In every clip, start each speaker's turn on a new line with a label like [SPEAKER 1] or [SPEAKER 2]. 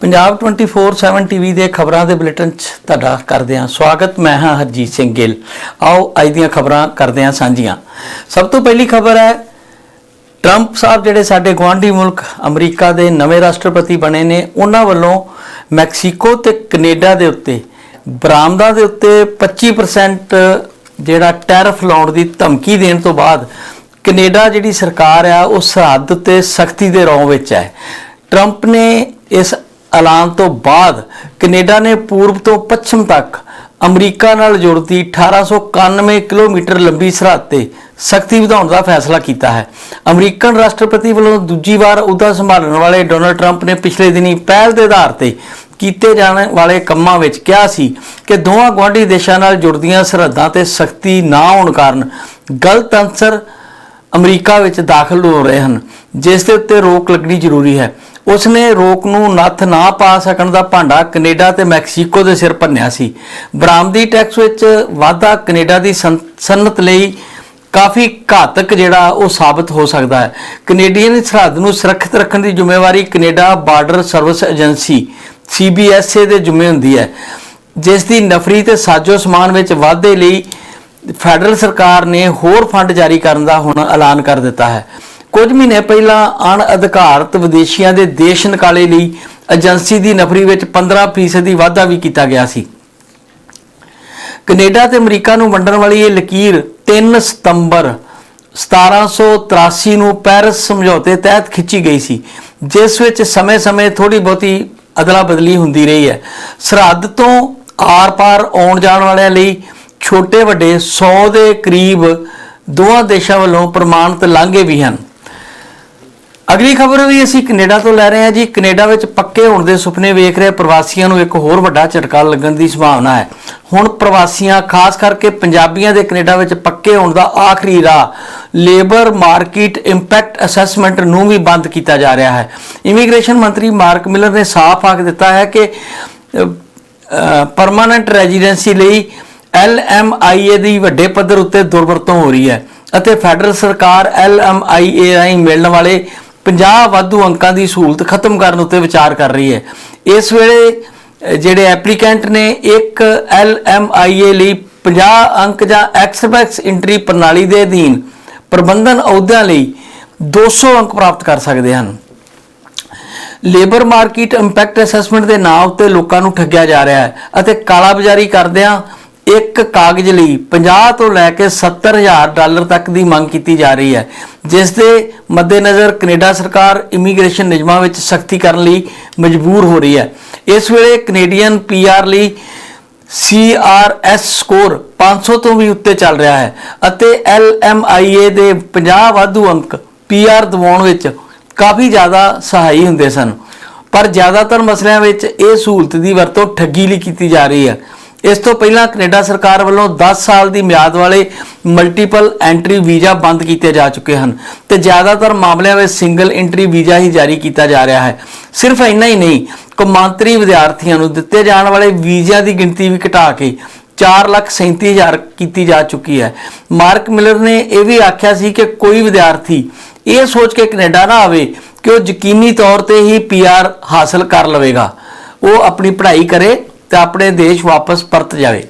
[SPEAKER 1] Punjab 24/7 TV ਦੇ ਖਬਰਾਂ ਦੇ ਬੁਲੇਟਿਨ 'ਚ ਤੁਹਾਡਾ ਕਰਦੇ ਹਾਂ ਸਵਾਗਤ। ਮੈਂ ਹਾਂ ਹਰਜੀਤ ਸਿੰਘ ਗਿੱਲ। ਆਓ ਅੱਜ ਦੀਆਂ ਖਬਰਾਂ ਕਰਦੇ ਹਾਂ ਸਾਂਝੀਆਂ। ਸਭ ਤੋਂ ਪਹਿਲੀ ਖਬਰ ਹੈ, ਟਰੰਪ ਸਾਹਿਬ ਜਿਹੜੇ ਸਾਡੇ ਗੁਆਂਢੀ ਮੁਲਕ ਅਮਰੀਕਾ ਦੇ ਨਵੇਂ ਰਾਸ਼ਟਰਪਤੀ ਬਣੇ ਨੇ, ਉਹਨਾਂ ਵੱਲੋਂ ਮੈਕਸੀਕੋ ਤੇ ਕੈਨੇਡਾ ਦੇ ਉੱਤੇ, ਬਰਾਮਦਾਂ ਦੇ ਉੱਤੇ 25% ਜਿਹੜਾ ਟੈਰਫ ਲਾਉਣ ਦੀ ਧਮਕੀ ਦੇਣ ਤੋਂ ਬਾਅਦ ਕੈਨੇਡਾ ਜਿਹੜੀ ਸਰਕਾਰ ਆ ਉਹ ਸਰਹੱਦ ਤੇ ਸਖਤੀ ਦੇ ਰੌਂ ਵਿੱਚ ਹੈ। ਟਰੰਪ ਨੇ ਇਸ ਐਲਾਨ ਤੋਂ ਬਾਅਦ ਕੈਨੇਡਾ ਨੇ ਪੂਰਬ ਤੋਂ ਪੱਛਮ ਤੱਕ ਅਮਰੀਕਾ ਨਾਲ ਜੁੜਦੀ 1891 ਕਿਲੋਮੀਟਰ ਲੰਬੀ ਸਰਹੱਦ ਤੇ ਸਖਤੀ ਵਧਾਉਣ ਦਾ ਫੈਸਲਾ ਕੀਤਾ ਹੈ। ਅਮਰੀਕਨ ਰਾਸ਼ਟਰਪਤੀ ਵੱਲੋਂ ਦੂਜੀ ਵਾਰ ਅਹੁਦਾ ਸੰਭਾਲਣ ਵਾਲੇ ਡੋਨਲਡ ਟਰੰਪ ਨੇ ਪਿਛਲੇ ਦਿਨੀ ਪਹਿਲ ਦੇ ਆਧਾਰ ਤੇ ਕੀਤੇ ਜਾਣ ਵਾਲੇ ਕੰਮਾਂ ਵਿੱਚ ਕਿਹਾ ਸੀ ਕਿ ਦੋਵਾਂ ਗੁਆਂਢੀ ਦੇਸ਼ਾਂ ਨਾਲ ਜੁੜਦੀਆਂ ਸਰਹੱਦਾਂ ਤੇ ਸਖਤੀ ਨਾ ਹੋਣ ਕਾਰਨ ਗਲਤ ਅੰਸਰ ਅਮਰੀਕਾ ਵਿੱਚ ਦਾਖਲ ਹੋ ਰਹੇ ਹਨ, ਜਿਸ ਦੇ ਉੱਤੇ ਰੋਕ ਲੱਗਣੀ ਜ਼ਰੂਰੀ ਹੈ। ਉਸ ਨੇ ਰੋਕ ਨੂੰ ਨੱਥ ਨਾ ਪਾ ਸਕਣ ਦਾ ਭਾਂਡਾ ਕੈਨੇਡਾ ਤੇ ਮੈਕਸੀਕੋ ਦੇ ਸਿਰ ਭੰਨਿਆ ਸੀ। ਬਰਾਮਦੀ ਟੈਕਸ ਵਿੱਚ ਵਾਧਾ ਕੈਨੇਡਾ ਦੀ ਸਨ- ਸਨਅਤ ਲਈ ਕਾਫੀ ਘਾਤਕ ਜਿਹੜਾ ਉਹ ਸਾਬਤ ਹੋ ਸਕਦਾ ਹੈ। ਕੈਨੇਡੀਅਨ ਸਰਹੱਦ ਨੂੰ ਸੁਰੱਖਿਅਤ ਰੱਖਣ ਦੀ ਜ਼ਿੰਮੇਵਾਰੀ Canada border service agency CBSA ਦੇ ਜ਼ਿੰਮੇ ਹੁੰਦੀ ਹੈ। ਜਿਸ ਦੀ ਨਫਰੀ ਤੇ ਸਾਜੋ ਸਮਾਨ ਵਿੱਚ ਵਾਧੇ ਲਈ ਫੈਡਰਲ ਸਰਕਾਰ ਨੇ ਹੋਰ ਫੰਡ ਜਾਰੀ ਕਰਨ ਦਾ ਹੁਣ ਐਲਾਨ ਕਰ ਦਿੱਤਾ ਹੈ। ਕੁਝ ਮਹੀਨੇ ਪਹਿਲਾਂ ਅਣ ਅਧਿਕਾਰਤ ਵਿਦੇਸ਼ੀਆਂ ਦੇ ਦੇਸ਼ ਨਿਕਾਲੇ ਲਈ ਏਜੰਸੀ ਦੀ ਨਫਰੀ ਵਿੱਚ 15% ਦੀ ਵਾਧਾ ਵੀ ਕੀਤਾ ਗਿਆ ਸੀ। ਕੈਨੇਡਾ ਤੇ ਅਮਰੀਕਾ ਨੂੰ ਵੰਡਣ ਵਾਲੀ ਇਹ ਲਕੀਰ 3 ਸਤੰਬਰ 1783 ਨੂੰ ਪੈਰਿਸ ਸਮਝੌਤੇ ਤਹਿਤ ਖਿੱਚੀ ਗਈ ਸੀ, ਜਿਸ ਵਿੱਚ ਸਮੇਂ-ਸਮੇਂ ਥੋੜੀ ਬਹੁਤੀ ਅਦਲਾ ਬਦਲੀ ਹੁੰਦੀ ਰਹੀ ਹੈ। ਸਰਹੱਦ ਤੋਂ ਆਰ-ਪਾਰ ਆਉਣ ਜਾਣ ਵਾਲਿਆਂ ਲਈ ਛੋਟੇ ਵੱਡੇ 100 ਦੇ ਕਰੀਬ ਦੋਵਾਂ ਦੇਸ਼ਾਂ ਵੱਲੋਂ ਪ੍ਰਮਾਣਿਤ ਲਾਂਘੇ ਵੀ ਹਨ। ਅਗਲੀ ਖਬਰ ਵੀ ਅਸੀਂ ਕੈਨੇਡਾ ਤੋਂ ਲੈ ਰਹੇ ਹਾਂ ਜੀ। ਕੈਨੇਡਾ ਵਿੱਚ ਪੱਕੇ ਹੋਣ ਦੇ ਸੁਪਨੇ ਵੇਖ ਰਹੇ ਪ੍ਰਵਾਸੀਆਂ ਨੂੰ ਇੱਕ ਹੋਰ ਵੱਡਾ ਝਟਕਾ ਲੱਗਣ ਦੀ ਸੰਭਾਵਨਾ ਹੈ। ਹੁਣ ਪ੍ਰਵਾਸੀਆਂ, ਖਾਸ ਕਰਕੇ ਪੰਜਾਬੀਆਂ ਦੇ ਕੈਨੇਡਾ ਵਿੱਚ ਪੱਕੇ ਹੋਣ ਦਾ ਆਖਰੀ ਰਾਹ, ਲੇਬਰ ਮਾਰਕੀਟ ਇੰਪੈਕਟ ਅਸੈਸਮੈਂਟ ਨੂੰ ਵੀ ਬੰਦ ਕੀਤਾ ਜਾ ਰਿਹਾ ਹੈ। ਇਮੀਗ੍ਰੇਸ਼ਨ ਮੰਤਰੀ ਮਾਰਕ ਮਿਲਰ ਨੇ ਸਾਫ਼ ਆਖ ਦਿੱਤਾ ਹੈ ਕਿ ਪਰਮਾਨੈਂਟ ਰੈਜ਼ੀਡੈਂਸੀ ਲਈ LMIA ਦੀ ਵੱਡੇ ਪੱਧਰ ਉੱਤੇ ਦੁਰਵਰਤੋਂ ਹੋ ਰਹੀ ਹੈ ਅਤੇ ਫੈਡਰਲ ਸਰਕਾਰ LMIA ਰਾਹੀਂ ਮਿਲਣ ਵਾਲੇ 50 ਵਾਧੂ ਅੰਕਾਂ ਦੀ ਸਹੂਲਤ ਖਤਮ ਕਰਨ ਉੱਤੇ ਵਿਚਾਰ ਕਰ ਰਹੀ ਹੈ। ਇਸ ਵੇਲੇ ਜਿਹੜੇ ਐਪਲੀਕੈਂਟ ਨੇ, ਇੱਕ LMIA ਲਈ 50 ਅੰਕ ਜਾਂ ਐਕਸਪੈਕਸ ਐਂਟਰੀ ਪ੍ਰਣਾਲੀ ਦੇ ਅਧੀਨ ਪ੍ਰਬੰਧਨ ਅਹੁਦਿਆਂ ਲਈ 200 ਅੰਕ ਪ੍ਰਾਪਤ ਕਰ ਸਕਦੇ ਹਨ। ਲੇਬਰ ਮਾਰਕੀਟ ਇੰਪੈਕਟ ਅਸੈਸਮੈਂਟ ਦੇ ਨਾਂ ਉੱਤੇ ਲੋਕਾਂ ਨੂੰ ਠੱਗਿਆ ਜਾ ਰਿਹਾ ਹੈ ਅਤੇ ਕਾਲਾਬਾਜ਼ਾਰੀ ਕਰਦਿਆਂ ਇੱਕ ਕਾਗਜ਼ ਲਈ 50 ਤੋਂ ਲੈ ਕੇ 70000 ਡਾਲਰ ਤੱਕ ਦੀ ਮੰਗ ਕੀਤੀ ਜਾ ਰਹੀ ਹੈ, ਜਿਸ ਦੇ ਮੱਦੇਨਜ਼ਰ ਕੈਨੇਡਾ ਸਰਕਾਰ ਇਮੀਗ੍ਰੇਸ਼ਨ ਨਿਯਮਾਂ ਵਿੱਚ ਸਖਤੀ ਕਰਨ ਲਈ ਮਜਬੂਰ ਹੋ ਰਹੀ ਹੈ। ਇਸ ਵੇਲੇ ਕੈਨੇਡੀਅਨ ਪੀਆਰ ਲਈ CRS ਸਕੋਰ 500 ਤੋਂ ਵੀ ਉੱਤੇ ਚੱਲ ਰਿਹਾ ਹੈ ਅਤੇ LMIA ਦੇ 50 ਵਾਧੂ ਅੰਕ PR ਦਿਵਾਉਣ ਵਿੱਚ ਕਾਫੀ ਜ਼ਿਆਦਾ ਸਹਾਈ ਹੁੰਦੇ ਸਨ। ਪਰ ਜ਼ਿਆਦਾਤਰ ਮਸਲਿਆਂ ਵਿੱਚ ਇਹ ਸਹੂਲਤ ਦੀ ਵਰਤੋਂ ਠੱਗੀ ਲਈ ਕੀਤੀ ਜਾ ਰਹੀ ਹੈ। ਇਸ ਤੋਂ ਪਹਿਲਾਂ ਕੈਨੇਡਾ ਸਰਕਾਰ ਵੱਲੋਂ 10 ਸਾਲ ਦੀ ਮਿਆਦ ਵਾਲੇ ਮਲਟੀਪਲ ਐਂਟਰੀ ਵੀਜ਼ਾ ਬੰਦ ਕੀਤੇ ਜਾ ਚੁੱਕੇ ਹਨ ਤੇ ਜ਼ਿਆਦਾਤਰ ਮਾਮਲਿਆਂ ਵਿੱਚ ਸਿੰਗਲ ਐਂਟਰੀ ਵੀਜ਼ਾ ਹੀ ਜਾਰੀ ਕੀਤਾ ਜਾ ਰਿਹਾ ਹੈ। ਸਿਰਫ ਇੰਨਾ ਹੀ ਨਹੀਂ, ਕੌਮਾਂਤਰੀ ਵਿਦਿਆਰਥੀਆਂ ਨੂੰ ਦਿੱਤੇ ਜਾਣ ਵਾਲੇ ਵੀਜ਼ਿਆਂ ਦੀ ਗਿਣਤੀ ਵੀ ਘਟਾ ਕੇ 437000 ਕੀਤੀ ਜਾ ਚੁੱਕੀ ਹੈ। ਮਾਰਕ ਮਿਲਰ ਨੇ ਇਹ ਵੀ ਆਖਿਆ ਸੀ ਕਿ ਕੋਈ ਵਿਦਿਆਰਥੀ ਇਹ ਸੋਚ ਕੇ ਕੈਨੇਡਾ ਨਾ ਆਵੇ ਕਿ ਉਹ ਯਕੀਨੀ ਤੌਰ ਤੇ ਹੀ ਪੀਆਰ ਹਾਸਲ ਕਰ ਲਵੇਗਾ। ਉਹ ਆਪਣੀ ਪੜ੍ਹਾਈ ਕਰੇ ਤੇ ਆਪਣੇ ਦੇਸ਼ ਵਾਪਸ ਪਰਤ ਜਾਵੇ।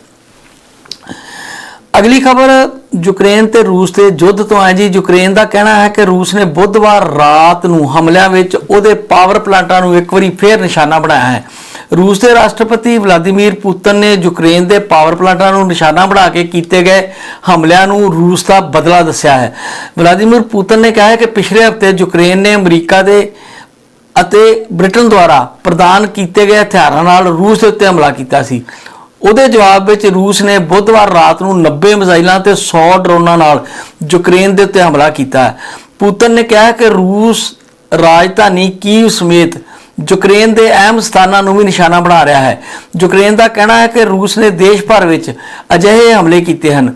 [SPEAKER 1] ਅਗਲੀ ਖਬਰ, ਯੂਕਰੇਨ ਤੇ ਰੂਸ ਦੇ ਯੁੱਧ ਤੋਂ ਹੈ ਜੀ। ਯੂਕਰੇਨ ਦਾ ਕਹਿਣਾ ਹੈ ਕਿ ਰੂਸ ਨੇ ਬੁੱਧਵਾਰ ਰਾਤ ਨੂੰ ਹਮਲਿਆਂ ਵਿੱਚ ਉਹਦੇ ਪਾਵਰ ਪਲਾਂਟਾਂ ਨੂੰ ਇੱਕ ਵਾਰੀ ਫੇਰ ਨਿਸ਼ਾਨਾ ਬਣਾਇਆ ਹੈ। ਰੂਸ ਦੇ ਰਾਸ਼ਟਰਪਤੀ ਵਲਾਦੀਮੀਰ ਪੁਤਨ ਨੇ ਯੂਕਰੇਨ ਦੇ ਪਾਵਰ ਪਲਾਂਟਾਂ ਨੂੰ ਨਿਸ਼ਾਨਾ ਬਣਾ ਕੇ ਕੀਤੇ ਗਏ ਹਮਲਿਆਂ ਨੂੰ ਰੂਸ ਦਾ ਬਦਲਾ ਦੱਸਿਆ ਹੈ। ਵਲਾਦੀਮੀਰ ਪੁਤਨ ਨੇ ਕਿਹਾ ਹੈ ਕਿ ਪਿਛਲੇ ਹਫ਼ਤੇ ਯੂਕਰੇਨ ਨੇ ਅਮਰੀਕਾ ਦੇ ਅਤੇ ਬ੍ਰਿਟਨ ਦੁਆਰਾ ਪ੍ਰਦਾਨ ਕੀਤੇ ਗਏ ਹਥਿਆਰਾਂ ਨਾਲ ਰੂਸ ਦੇ ਉੱਤੇ ਹਮਲਾ ਕੀਤਾ ਸੀ। ਉਹਦੇ ਜਵਾਬ ਵਿੱਚ ਰੂਸ ਨੇ ਬੁੱਧਵਾਰ ਰਾਤ ਨੂੰ 90 ਮਿਜ਼ਾਈਲਾਂ ਤੇ 100 ਡਰੋਨਾਂ ਨਾਲ ਯੂਕਰੇਨ ਦੇ ਉੱਤੇ ਹਮਲਾ ਕੀਤਾ। ਹੈ ਪੁਤਨ ਨੇ ਕਿਹਾ ਕਿ ਰੂਸ ਰਾਜਧਾਨੀ ਕੀਵ ਸਮੇਤ ਯੂਕਰੇਨ ਦੇ ਅਹਿਮ ਸਥਾਨਾਂ ਨੂੰ ਵੀ ਨਿਸ਼ਾਨਾ ਬਣਾ ਰਿਹਾ ਹੈ। ਯੂਕਰੇਨ ਦਾ ਕਹਿਣਾ ਹੈ ਕਿ ਰੂਸ ਨੇ ਦੇਸ਼ ਭਰ ਵਿੱਚ ਅਜਿਹੇ ਹਮਲੇ ਕੀਤੇ ਹਨ।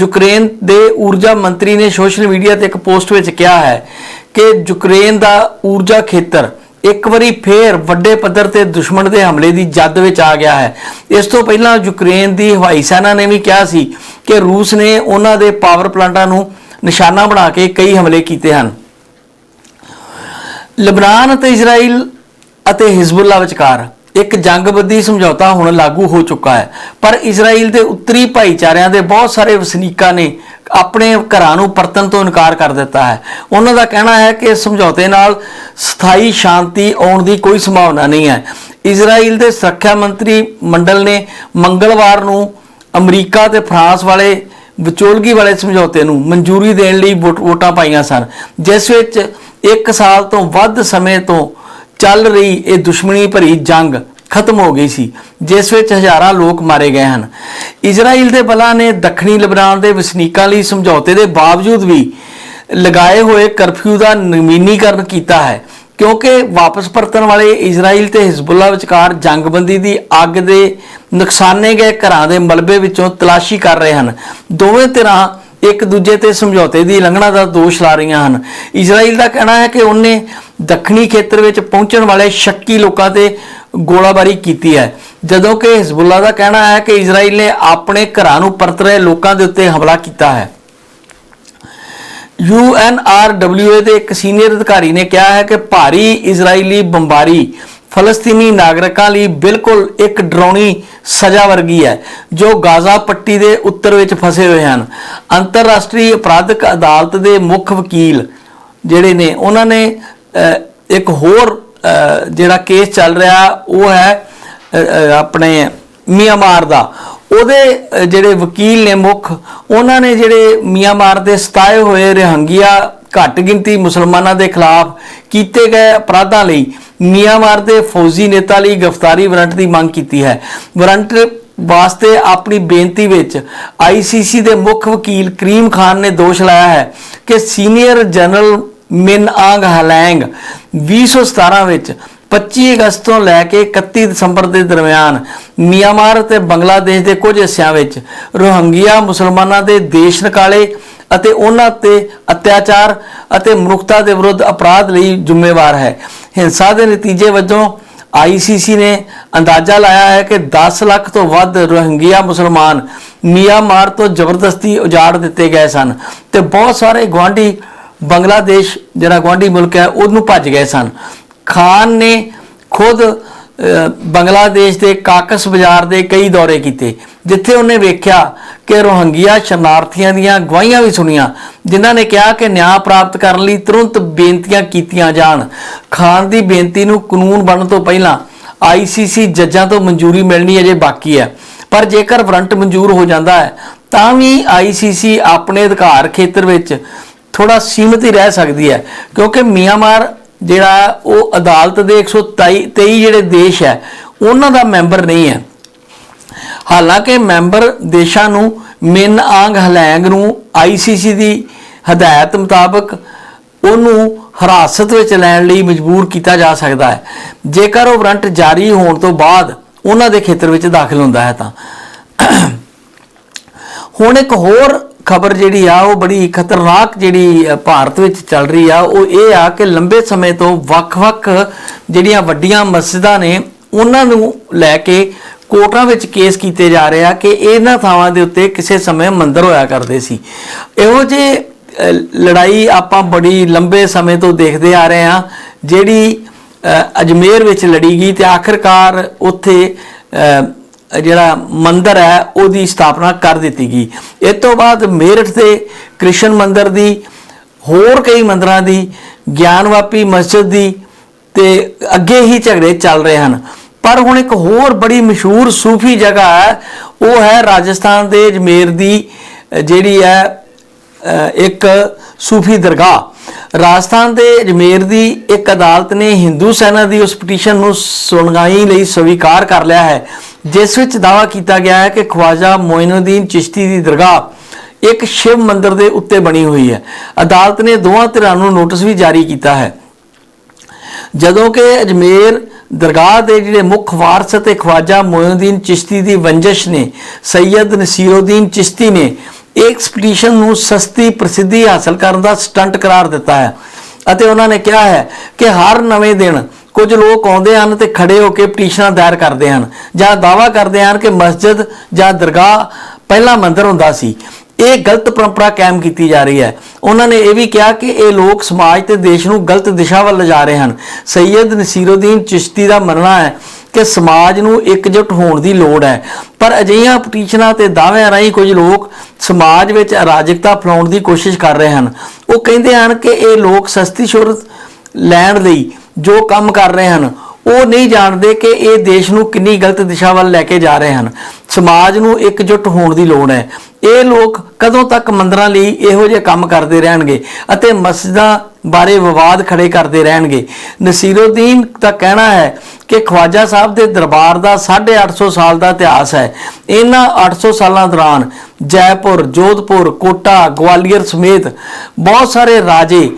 [SPEAKER 1] ਯੂਕਰੇਨ ਦੇ ਊਰਜਾ ਮੰਤਰੀ ਨੇ ਸੋਸ਼ਲ ਮੀਡੀਆ ਤੇ ਇੱਕ ਪੋਸਟ ਵਿੱਚ ਕਿਹਾ ਹੈ ਕਿ ਯੂਕਰੇਨ ਦਾ ਊਰਜਾ ਖੇਤਰ ਇੱਕ ਵਾਰੀ ਫੇਰ ਵੱਡੇ ਪੱਧਰ ਤੇ ਦੁਸ਼ਮਣ ਦੇ ਹਮਲੇ ਦੀ ਜੱਦ ਵਿੱਚ ਆ ਗਿਆ ਹੈ। ਇਸ ਤੋਂ ਪਹਿਲਾਂ ਯੂਕਰੇਨ ਦੀ ਹਵਾਈ ਸੈਨਾ ਨੇ ਵੀ ਕਿਹਾ ਸੀ ਕਿ ਰੂਸ ਨੇ ਉਹਨਾਂ ਦੇ ਪਾਵਰ ਪਲਾਂਟਾਂ ਨੂੰ ਨਿਸ਼ਾਨਾ ਬਣਾ ਕੇ ਕਈ ਹਮਲੇ ਕੀਤੇ ਹਨ। ਲਬਨਾਨ ਅਤੇ ਇਜ਼ਰਾਈਲ ਅਤੇ ਹਿਜ਼ਬੁੱਲਾ ਵਿਚਕਾਰ ਇੱਕ ਜੰਗਬੰਦੀ ਸਮਝੌਤਾ ਹੁਣ ਲਾਗੂ ਹੋ ਚੁੱਕਾ ਹੈ। ਪਰ ਇਜ਼ਰਾਈਲ ਦੇ ਉੱਤਰੀ ਭਾਈਚਾਰਿਆਂ ਦੇ ਬਹੁਤ ਸਾਰੇ ਵਸਨੀਕਾਂ ਨੇ ਆਪਣੇ ਘਰਾਂ ਨੂੰ ਪਰਤਣ ਤੋਂ ਇਨਕਾਰ ਕਰ ਦਿੱਤਾ ਹੈ। ਉਹਨਾਂ ਦਾ ਕਹਿਣਾ ਹੈ ਕਿ ਇਸ ਸਮਝੌਤੇ ਨਾਲ ਸਥਾਈ ਸ਼ਾਂਤੀ ਆਉਣ ਦੀ ਕੋਈ ਸੰਭਾਵਨਾ ਨਹੀਂ ਹੈ। ਇਜ਼ਰਾਈਲ ਦੇ ਸੁਰੱਖਿਆ ਮੰਤਰੀ ਮੰਡਲ ਨੇ ਮੰਗਲਵਾਰ ਨੂੰ ਅਮਰੀਕਾ ਤੇ ਫਰਾਂਸ ਵਾਲੇ ਵਿਚੋਲਗੀ ਵਾਲੇ ਸਮਝੌਤੇ ਨੂੰ ਮਨਜ਼ੂਰੀ ਦੇਣ ਲਈ ਵੋਟ- ਵੋਟਾਂ ਪਾਈਆਂ ਸਨ। ਜਿਸ ਵਿੱਚ 1 ਸਾਲ ਤੋਂ ਵੱਧ ਸਮੇਂ ਤੋਂ ਚੱਲ ਰਹੀ ਇਹ ਦੁਸ਼ਮਣੀ ਭਰੀ ਜੰਗ ਖਤਮ ਹੋ ਗਈ ਸੀ, ਜਿਸ ਵਿੱਚ ਹਜ਼ਾਰਾਂ ਲੋਕ ਮਾਰੇ ਗਏ ਹਨ। ਇਜ਼ਰਾਈਲ ਦੇ ਬਲਾਂ ਨੇ ਦੱਖਣੀ ਲਬਨਾਨ ਦੇ ਵਸਨੀਕਾਂ ਲਈ ਸਮਝੌਤੇ ਦੇ ਬਾਵਜੂਦ ਵੀ ਲਗਾਏ ਹੋਏ ਕਰਫਿਊ ਦਾ ਨਵੀਨੀਕਰਨ ਕੀਤਾ ਹੈ, ਕਿਉਂਕਿ ਵਾਪਸ ਪਰਤਣ ਵਾਲੇ ਇਜ਼ਰਾਈਲ ਤੇ ਹਿਜ਼ਬੁੱਲਾ ਵਿਚਕਾਰ ਜੰਗਬੰਦੀ ਦੀ ਅੱਗ ਦੇ ਨੁਕਸਾਨੇ ਗਏ ਘਰਾਂ ਦੇ ਮਲਬੇ ਵਿੱਚੋਂ ਤਲਾਸ਼ੀ ਕਰ ਰਹੇ ਹਨ। ਦੋਵੇਂ ਧਿਰਾਂ ਇੱਕ ਦੂਜੇ ਤੇ ਸਮਝੌਤੇ ਦੀ ਉਲੰਘਣਾ ਦਾ ਦੋਸ਼ ਲਾ ਰਹੀਆਂ ਹਨ। ਇਜ਼ਰਾਈਲ ਦਾ ਕਹਿਣਾ ਹੈ ਕਿ ਉਹਨੇ ਦੱਖਣੀ ਖੇਤਰ ਵਿੱਚ ਪਹੁੰਚਣ ਵਾਲੇ ਸ਼ੱਕੀ ਲੋਕਾਂ ਤੇ ਗੋਲਾਬਾਰੀ ਕੀਤੀ ਹੈ। ਜਦੋਂ ਕਿ ਹਿਜ਼ਬੁੱਲਾ ਦਾ ਕਹਿਣਾ ਹੈ ਕਿ ਇਜ਼ਰਾਈਲ ਨੇ ਆਪਣੇ ਘਰਾਂ ਨੂੰ ਪਰਤ ਰਹੇ ਲੋਕਾਂ ਦੇ ਉੱਤੇ ਹਮਲਾ ਕੀਤਾ ਹੈ। UNRWA ਦੇ ਇੱਕ ਸੀਨੀਅਰ ਅਧਿਕਾਰੀ ਨੇ ਕਿਹਾ ਹੈ ਕਿ ਭਾਰੀ ਇਜ਼ਰਾਈਲੀ ਬੰਬਾਰੀ ਫਲਸਤੀਨੀ ਨਾਗਰਿਕਾਂ ਲਈ ਬਿਲਕੁਲ ਇੱਕ ਡਰਾਉਣੀ ਸਜ਼ਾ ਵਰਗੀ ਹੈ, ਜੋ ਗਾਜ਼ਾ ਪੱਟੀ ਦੇ ਉੱਤਰ ਵਿੱਚ ਫਸੇ ਹੋਏ ਹਨ। ਅੰਤਰਰਾਸ਼ਟਰੀ ਅਪਰਾਧਿਕ ਅਦਾਲਤ ਦੇ ਮੁੱਖ ਵਕੀਲ ਜਿਹੜੇ ਨੇ, ਉਹਨਾਂ ਨੇ ਇੱਕ ਹੋਰ ਜਿਹੜਾ ਕੇਸ ਚੱਲ ਰਿਹਾ ਉਹ ਹੈ ਆਪਣੇ ਮਿਆਂਮਾਰ ਦਾ। ਉਹਦੇ ਜਿਹੜੇ ਵਕੀਲ ਨੇ ਮੁੱਖ, ਉਹਨਾਂ ਨੇ ਜਿਹੜੇ ਮਿਆਂਮਾਰ ਦੇ ਸਤਾਏ ਹੋਏ ਰਹਿੰਗੀਆਂ ਘੱਟ ਗਿਣਤੀ ਮੁਸਲਮਾਨਾਂ ਦੇ ਖਿਲਾਫ ਕੀਤੇ ਗਏ ਅਪਰਾਧਾਂ ਲਈ ਮਿਆਂਮਾਰ ਦੇ ਫੌਜੀ ਨੇਤਾ ਲਈ ਗ੍ਰਿਫਤਾਰੀ ਵਾਰੰਟ ਦੀ ਮੰਗ ਕੀਤੀ ਹੈ। ਵਾਰੰਟ ਵਾਸਤੇ ਆਪਣੀ ਬੇਨਤੀ ਵਿੱਚ ਆਈਸੀਸੀ ਦੇ ਮੁੱਖ ਵਕੀਲ ਕਰੀਮ ਖਾਨ ਨੇ ਦੋਸ਼ ਲਾਇਆ ਹੈ ਕਿ ਸੀਨੀਅਰ ਜਨਰਲ ਮਿਨ ਆਂਗ ਹਲੈਂਗ। 2017 ਵਿੱਚ 25 ਅਗਸਤ ਤੋਂ ਲੈ ਕੇ 31 ਦਸੰਬਰ ਦੇ ਦਰਮਿਆਨ ਮਿਆਂਮਾਰ ਅਤੇ ਬੰਗਲਾਦੇਸ਼ ਦੇ ਕੁਝ ਹਿੱਸਿਆਂ ਵਿੱਚ ਰੋਹਿੰਗਿਆ ਮੁਸਲਮਾਨਾਂ ਦੇ ਦੇਸ਼ ਨਿਕਾਲੇ ਅਤੇ ਉਹਨਾਂ ਤੇ ਅਤਿਆਚਾਰ ਅਤੇ ਮਨੁੱਖਤਾ ਦੇ ਵਿਰੁੱਧ ਅਪਰਾਧ ਲਈ ਜ਼ਿੰਮੇਵਾਰ ਹੈ। ਹਿੰਸਾ ਦੇ ਨਤੀਜੇ ਵਜੋਂ ਆਈਸੀਸੀ ਨੇ ਅੰਦਾਜ਼ਾ ਲਾਇਆ ਹੈ ਕਿ 10 ਲੱਖ ਤੋਂ ਵੱਧ ਰੋਹਿੰਗਿਆ ਮੁਸਲਮਾਨ ਮਿਆਂਮਾਰ ਤੋਂ ਜ਼ਬਰਦਸਤੀ ਉਜਾੜ ਦਿੱਤੇ ਗਏ ਸਨ ਤੇ ਬਹੁਤ ਸਾਰੇ ਗੁਆਂਢੀ ਬੰਗਲਾਦੇਸ਼, ਜਿਹੜਾ ਗੁਆਂਢੀ ਮੁਲਕ ਹੈ, ਉਹਨੂੰ ਭੱਜ ਗਏ ਸਨ। ਖਾਨ ਨੇ ਖੁਦ ਬੰਗਲਾਦੇਸ਼ ਦੇ ਕਾਕਸ ਬਾਜ਼ਾਰ ਦੇ ਕਈ ਦੌਰੇ ਕੀਤੇ, ਜਿੱਥੇ ਉਹਨੇ ਵੇਖਿਆ ਕਿ ਰੋਹਿੰਗਿਆ ਸ਼ਰਨਾਰਥੀਆਂ ਦੀਆਂ ਗਵਾਹੀਆਂ ਵੀ ਸੁਣੀਆਂ, ਜਿਨ੍ਹਾਂ ਨੇ ਕਿਹਾ ਕਿ ਨਿਆਂ ਪ੍ਰਾਪਤ ਕਰਨ ਲਈ ਤੁਰੰਤ ਬੇਨਤੀਆਂ ਕੀਤੀਆਂ ਜਾਣ। ਖਾਨ ਦੀ ਬੇਨਤੀ ਨੂੰ ਕਾਨੂੰਨ ਬਣਨ ਤੋਂ ਪਹਿਲਾਂ ਆਈਸੀਸੀ ਜੱਜਾਂ ਤੋਂ ਮਨਜ਼ੂਰੀ ਮਿਲਣੀ ਅਜੇ ਬਾਕੀ ਹੈ। ਪਰ ਜੇਕਰ ਵਾਰੰਟ ਮਨਜ਼ੂਰ ਹੋ ਜਾਂਦਾ ਹੈ, ਤਾਂ ਵੀ ਆਈਸੀਸੀ ਆਪਣੇ ਅਧਿਕਾਰ ਖੇਤਰ ਵਿੱਚ ਥੋੜਾ ਸੀਮਿਤ ਹੀ ਰਹਿ ਸਕਦੀ ਹੈ, ਕਿਉਂਕਿ ਮਿਆਂਮਾਰ ਜਿਹੜਾ ਉਹ ਅਦਾਲਤ ਦੇ 123 23 ਜਿਹੜੇ ਦੇਸ਼ ਹੈ, ਉਹਨਾਂ ਦਾ ਮੈਂਬਰ ਨਹੀਂ ਹੈ। ਹਾਲਾਂਕਿ ਮੈਂਬਰ ਦੇਸ਼ਾਂ ਨੂੰ ਮਿਨ ਆਂਗ ਹਲੈਂਗ ਨੂੰ ਆਈਸੀਸੀ ਦੀ ਹਦਾਇਤ ਮੁਤਾਬਕ ਉਹਨੂੰ ਹਿਰਾਸਤ ਵਿੱਚ ਲੈਣ ਲਈ ਮਜਬੂਰ ਕੀਤਾ ਜਾ ਸਕਦਾ ਹੈ। ਜੇਕਰ ਉਹ ਵਾਰੰਟ ਜਾਰੀ ਹੋਣ ਤੋਂ ਬਾਅਦ ਉਹਨਾਂ ਦੇ ਖੇਤਰ ਵਿੱਚ ਦਾਖਲ ਹੁੰਦਾ ਹੈ ਤਾਂ। ਹੁਣ ਇੱਕ ਹੋਰ ਖਬਰ ਜਿਹੜੀ ਆ, ਉਹ ਬੜੀ ਖਤਰਨਾਕ ਜਿਹੜੀ ਭਾਰਤ ਵਿੱਚ ਚੱਲ ਰਹੀ ਆ, ਉਹ ਇਹ ਆ ਕਿ ਲੰਬੇ ਸਮੇਂ ਤੋਂ ਵੱਖ-ਵੱਖ ਜਿਹੜੀਆਂ ਵੱਡੀਆਂ ਮਸਜਿਦਾਂ ਨੇ, ਉਹਨਾਂ ਨੂੰ ਲੈ ਕੇ ਕੋਰਟਾਂ ਵਿੱਚ ਕੇਸ ਕੀਤੇ ਜਾ ਰਹੇ ਆ ਕਿ ਇਹਨਾਂ ਥਾਵਾਂ ਦੇ ਉੱਤੇ ਕਿਸੇ ਸਮੇਂ ਮੰਦਰ ਹੋਇਆ ਕਰਦੇ ਸੀ। ਇਹੋ ਜਿਹੇ ਲੜਾਈ ਆਪਾਂ ਬੜੀ ਲੰਬੇ ਸਮੇਂ ਤੋਂ ਦੇਖਦੇ ਆ ਰਹੇ ਆ, ਜਿਹੜੀ ਅਜਮੇਰ ਵਿੱਚ ਲੜੀ ਗਈ ਤੇ ਆਖਰਕਾਰ ਉੱਥੇ ਜਿਹੜਾ ਮੰਦਿਰ ਹੈ, ਉਹਦੀ ਸਥਾਪਨਾ ਕਰ ਦਿੱਤੀ ਗਈ। ਇਸ ਤੋਂ ਬਾਅਦ ਮੇਰਠ ਦੇ ਕ੍ਰਿਸ਼ਨ ਮੰਦਿਰ ਦੀ, ਹੋਰ ਕਈ ਮੰਦਰਾਂ ਦੀ, ਗਿਆਨਵਾਪੀ ਮਸਜਿਦ ਦੀ ਤੇ ਅੱਗੇ ਹੀ ਝਗੜੇ ਚੱਲ ਰਹੇ ਹਨ। ਪਰ ਹੁਣ ਇੱਕ ਹੋਰ ਬੜੀ ਮਸ਼ਹੂਰ ਸੂਫੀ ਜਗ੍ਹਾ ਹੈ, ਉਹ ਹੈ ਰਾਜਸਥਾਨ ਦੇ ਅਜਮੇਰ ਦੀ ਜਿਹੜੀ ਹੈ ਇੱਕ ਸੂਫੀ ਦਰਗਾਹ। ਰਾਜਸਥਾਨ ਦੇ ਅਜਮੇਰ ਦੀ ਇੱਕ ਅਦਾਲਤ ਨੇ ਹਿੰਦੂ ਸੈਨਾ ਦੀ ਉਸ ਪਟੀਸ਼ਨ ਨੂੰ ਸੁਣਵਾਈ ਲਈ ਸਵੀਕਾਰ ਕਰ ਲਿਆ ਹੈ। ਜਿਸ ਵਿੱਚ ਦਾਅਵਾ ਕੀਤਾ ਗਿਆ ਹੈ ਕਿ ਖਵਾਜਾ ਮੋਇਨੁਦੀਨ ਚਿਸ਼ਤੀ ਦੀ ਦਰਗਾਹ ਇੱਕ ਸ਼ਿਵ ਮੰਦਿਰ ਦੇ ਉੱਤੇ ਬਣੀ ਹੋਈ ਹੈ। ਅਦਾਲਤ ਨੇ ਦੋਵਾਂ ਧਿਰਾਂ ਨੂੰ ਨੋਟਿਸ ਵੀ ਜਾਰੀ ਕੀਤਾ ਹੈ। ਜਦੋਂ ਕਿ ਅਜਮੇਰ ਦਰਗਾਹ ਦੇ ਜਿਹੜੇ ਮੁੱਖ ਵਾਰਸ ਅਤੇ ਖਵਾਜਾ ਮੋਇਨੁਦੀਨ ਚਿਸ਼ਤੀ ਦੀ ਵੰਜਸ਼ ਨੇ, ਸੈਯਦ ਨਸੀਰੁਦੀਨ ਚਿਸ਼ਤੀ ਨੇ ਇਸ ਪਟੀਸ਼ਨ ਨੂੰ ਸਸਤੀ ਪ੍ਰਸਿੱਧੀ ਹਾਸਲ ਕਰਨ ਦਾ ਸਟੰਟ ਕਰਾਰ ਦਿੱਤਾ ਹੈ। ਅਤੇ ਉਹਨਾਂ ਨੇ ਕਿਹਾ ਹੈ ਕਿ ਹਰ ਨਵੇਂ ਦਿਨ ਕੁਝ ਲੋਕ ਆਉਂਦੇ ਹਨ ਤੇ ਖੜੇ ਹੋ ਕੇ ਪਟੀਸ਼ਨਾਂ ਦਾਇਰ ਕਰਦੇ ਹਨ ਜਾਂ ਦਾਅਵਾ ਕਰਦੇ ਹਨ ਕਿ ਮਸਜਿਦ ਜਾਂ ਦਰਗਾਹ ਪਹਿਲਾ ਮੰਦਰ ਹੁੰਦਾ ਸੀ। ਇਹ ਗਲਤ ਪਰੰਪਰਾ ਕਾਇਮ ਕੀਤੀ ਜਾ ਰਹੀ ਹੈ। ਉਹਨਾਂ ਨੇ ਇਹ ਵੀ ਕਿਹਾ ਕਿ ਇਹ ਲੋਕ ਸਮਾਜ ਤੇ ਦੇਸ਼ ਨੂੰ ਗਲਤ ਦਿਸ਼ਾ ਵੱਲ ਲਿਜਾ ਰਹੇ ਹਨ। ਸੈਯਦ ਨਸੀਰੁਦੀਨ ਚਿਸ਼ਤੀ ਦਾ ਮੰਨਣਾ ਹੈ ਕਿ ਸਮਾਜ ਨੂੰ ਇਕਜੁੱਟ ਹੋਣ ਦੀ ਲੋੜ ਹੈ। ਪਰ ਅਜਿਹੀਆਂ ਪਟੀਸ਼ਨਾਂ ਤੇ ਦਾਅਵਿਆਂ ਰਾਹੀਂ ਕੁਝ ਲੋਕ ਸਮਾਜ ਵਿੱਚ ਅਰਾਜਕਤਾ ਫੈਲਾਉਣ ਦੀ ਕੋਸ਼ਿਸ਼ ਕਰ ਰਹੇ ਹਨ। ਉਹ ਕਹਿੰਦੇ ਹਨ ਕਿ ਇਹ ਲੋਕ ਸਸਤੀ ਸ਼ੋਹਰਤ ਲੈਣ ਲਈ ਜੋ ਕੰਮ ਕਰ ਰਹੇ ਹਨ, ਉਹ ਨਹੀਂ ਜਾਣਦੇ ਕਿ ਇਹ ਦੇਸ਼ ਨੂੰ ਕਿੰਨੀ ਗਲਤ ਦਿਸ਼ਾ ਵੱਲ ਲੈ ਕੇ ਜਾ ਰਹੇ ਹਨ। ਸਮਾਜ ਨੂੰ ਇਕਜੁੱਟ ਹੋਣ ਦੀ ਲੋੜ ਹੈ। ਇਹ ਲੋਕ ਕਦੋਂ ਤੱਕ ਮੰਦਰਾਂ ਲਈ ਇਹੋ ਜਿਹੇ ਕੰਮ ਕਰਦੇ ਰਹਿਣਗੇ ਅਤੇ ਮਸਜਿਦਾਂ ਬਾਰੇ ਵਿਵਾਦ ਖੜੇ ਕਰਦੇ ਰਹਿਣਗੇ? ਨਸੀਰੁਦੀਨ ਦਾ ਕਹਿਣਾ ਹੈ ਕਿ ਖਵਾਜਾ ਸਾਹਿਬ ਦੇ ਦਰਬਾਰ ਦਾ 850 ਸਾਲ ਦਾ ਇਤਿਹਾਸ ਹੈ। ਇਹਨਾਂ 800 ਸਾਲਾਂ ਦੌਰਾਨ ਜੈਪੁਰ, ਜੋਧਪੁਰ, ਕੋਟਾ, ਗਵਾਲੀਅਰ ਸਮੇਤ ਬਹੁਤ ਸਾਰੇ ਰਾਜੇ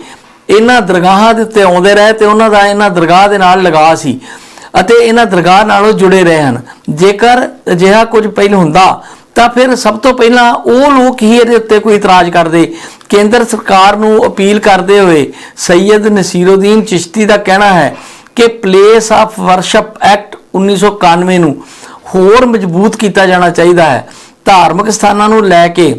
[SPEAKER 1] ਇਹਨਾਂ ਦਰਗਾਹਾਂ ਦੇ ਉੱਤੇ ਆਉਂਦੇ ਰਹੇ ਤੇ ਉਹਨਾਂ ਦਾ ਇਹਨਾਂ ਦਰਗਾਹ ਦੇ ਨਾਲ ਲਗਾ ਸੀ ਅਤੇ ਇਹਨਾਂ ਦਰਗਾਹ ਨਾਲੋਂ ਜੁੜੇ ਰਹੇ ਹਨ। ਜੇਕਰ ਅਜਿਹਾ ਕੁਝ ਪਹਿਲ ਹੁੰਦਾ ਤਾਂ ਫਿਰ ਸਭ ਤੋਂ ਪਹਿਲਾਂ ਉਹ ਲੋਕ ਹੀ ਇਹਦੇ ਉੱਤੇ ਕੋਈ ਇਤਰਾਜ਼ ਕਰਦੇ। ਕੇਂਦਰ ਸਰਕਾਰ ਨੂੰ ਅਪੀਲ ਕਰਦੇ ਹੋਏ ਸੈਯਦ ਨਸੀਰੁਦੀਨ ਚਿਸ਼ਤੀ ਦਾ ਕਹਿਣਾ ਹੈ ਕਿ ਪਲੇਸ ਆਫ ਵਰਸ਼ਿਪ ਐਕਟ 1991 ਨੂੰ ਹੋਰ ਮਜ਼ਬੂਤ ਕੀਤਾ ਜਾਣਾ ਚਾਹੀਦਾ ਹੈ। ਧਾਰਮਿਕ ਸਥਾਨਾਂ ਨੂੰ ਲੈ ਕੇ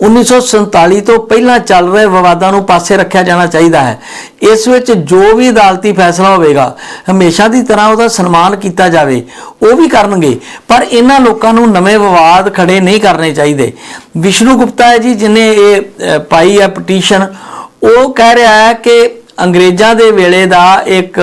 [SPEAKER 1] 1947 ਤੋਂ ਪਹਿਲਾਂ ਚੱਲ ਰਹੇ ਵਿਵਾਦਾਂ ਨੂੰ ਪਾਸੇ ਰੱਖਿਆ ਜਾਣਾ ਚਾਹੀਦਾ ਹੈ। ਇਸ ਵਿੱਚ ਜੋ ਵੀ ਅਦਾਲਤੀ ਫੈਸਲਾ ਹੋਵੇਗਾ, ਹਮੇਸ਼ਾ ਦੀ ਤਰ੍ਹਾਂ ਉਹਦਾ ਸਨਮਾਨ ਕੀਤਾ ਜਾਵੇ। ਉਹ ਵੀ ਕਰਨਗੇ, ਪਰ ਇਹਨਾਂ ਲੋਕਾਂ ਨੂੰ ਨਵੇਂ ਵਿਵਾਦ ਖੜੇ ਨਹੀਂ ਕਰਨੇ ਚਾਹੀਦੇ। ਵਿਸ਼ਨੂੰ ਗੁਪਤਾ ਹੈ ਜੀ, ਜਿਨੇ ਇਹ ਪਾਈ ਹੈ ਪਟੀਸ਼ਨ, ਉਹ ਕਹਿ ਰਿਹਾ ਹੈ ਕਿ ਅੰਗਰੇਜ਼ਾਂ ਦੇ ਵੇਲੇ ਦਾ ਇੱਕ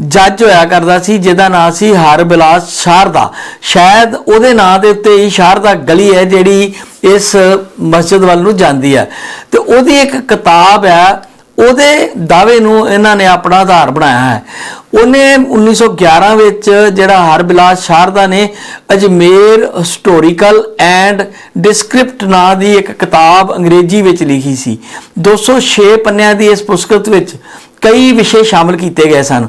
[SPEAKER 1] ਜੱਜ ਹੋਇਆ ਕਰਦਾ ਸੀ, ਜਿਹਦਾ ਨਾਂ ਸੀ ਹਰਬਿਲਾਸ ਸ਼ਾਰਦਾ। ਸ਼ਾਇਦ ਉਹਦੇ ਨਾਂ ਦੇ ਉੱਤੇ ਹੀ ਸ਼ਾਰਦਾ ਗਲੀ ਹੈ, ਜਿਹੜੀ ਇਸ ਮਸਜਿਦ ਵੱਲ ਨੂੰ ਜਾਂਦੀ ਹੈ। ਤੇ ਉਹਦੀ ਇੱਕ ਕਿਤਾਬ ਹੈ, ਉਹਦੇ ਦਾਅਵੇ ਨੂੰ ਇਹਨਾਂ ਨੇ ਆਪਣਾ ਆਧਾਰ ਬਣਾਇਆ ਹੈ। ਉਹਨੇ 1911 ਵਿੱਚ ਜਿਹੜਾ ਹਰਬਿਲਾਸ ਸ਼ਾਰਦਾ ਨੇ ਅਜਮੇਰ ਹਿਸਟੋਰੀਕਲ ਐਂਡ ਡਿਸਕ੍ਰਿਪਟ ਨਾਂ ਦੀ ਇੱਕ ਕਿਤਾਬ ਅੰਗਰੇਜ਼ੀ ਵਿੱਚ ਲਿਖੀ ਸੀ। 206 ਪੰਨਿਆਂ ਦੀ ਇਸ ਪੁਸਤਕ ਵਿੱਚ ਕਈ ਵਿਸ਼ੇ ਸ਼ਾਮਲ ਕੀਤੇ ਗਏ ਸਨ।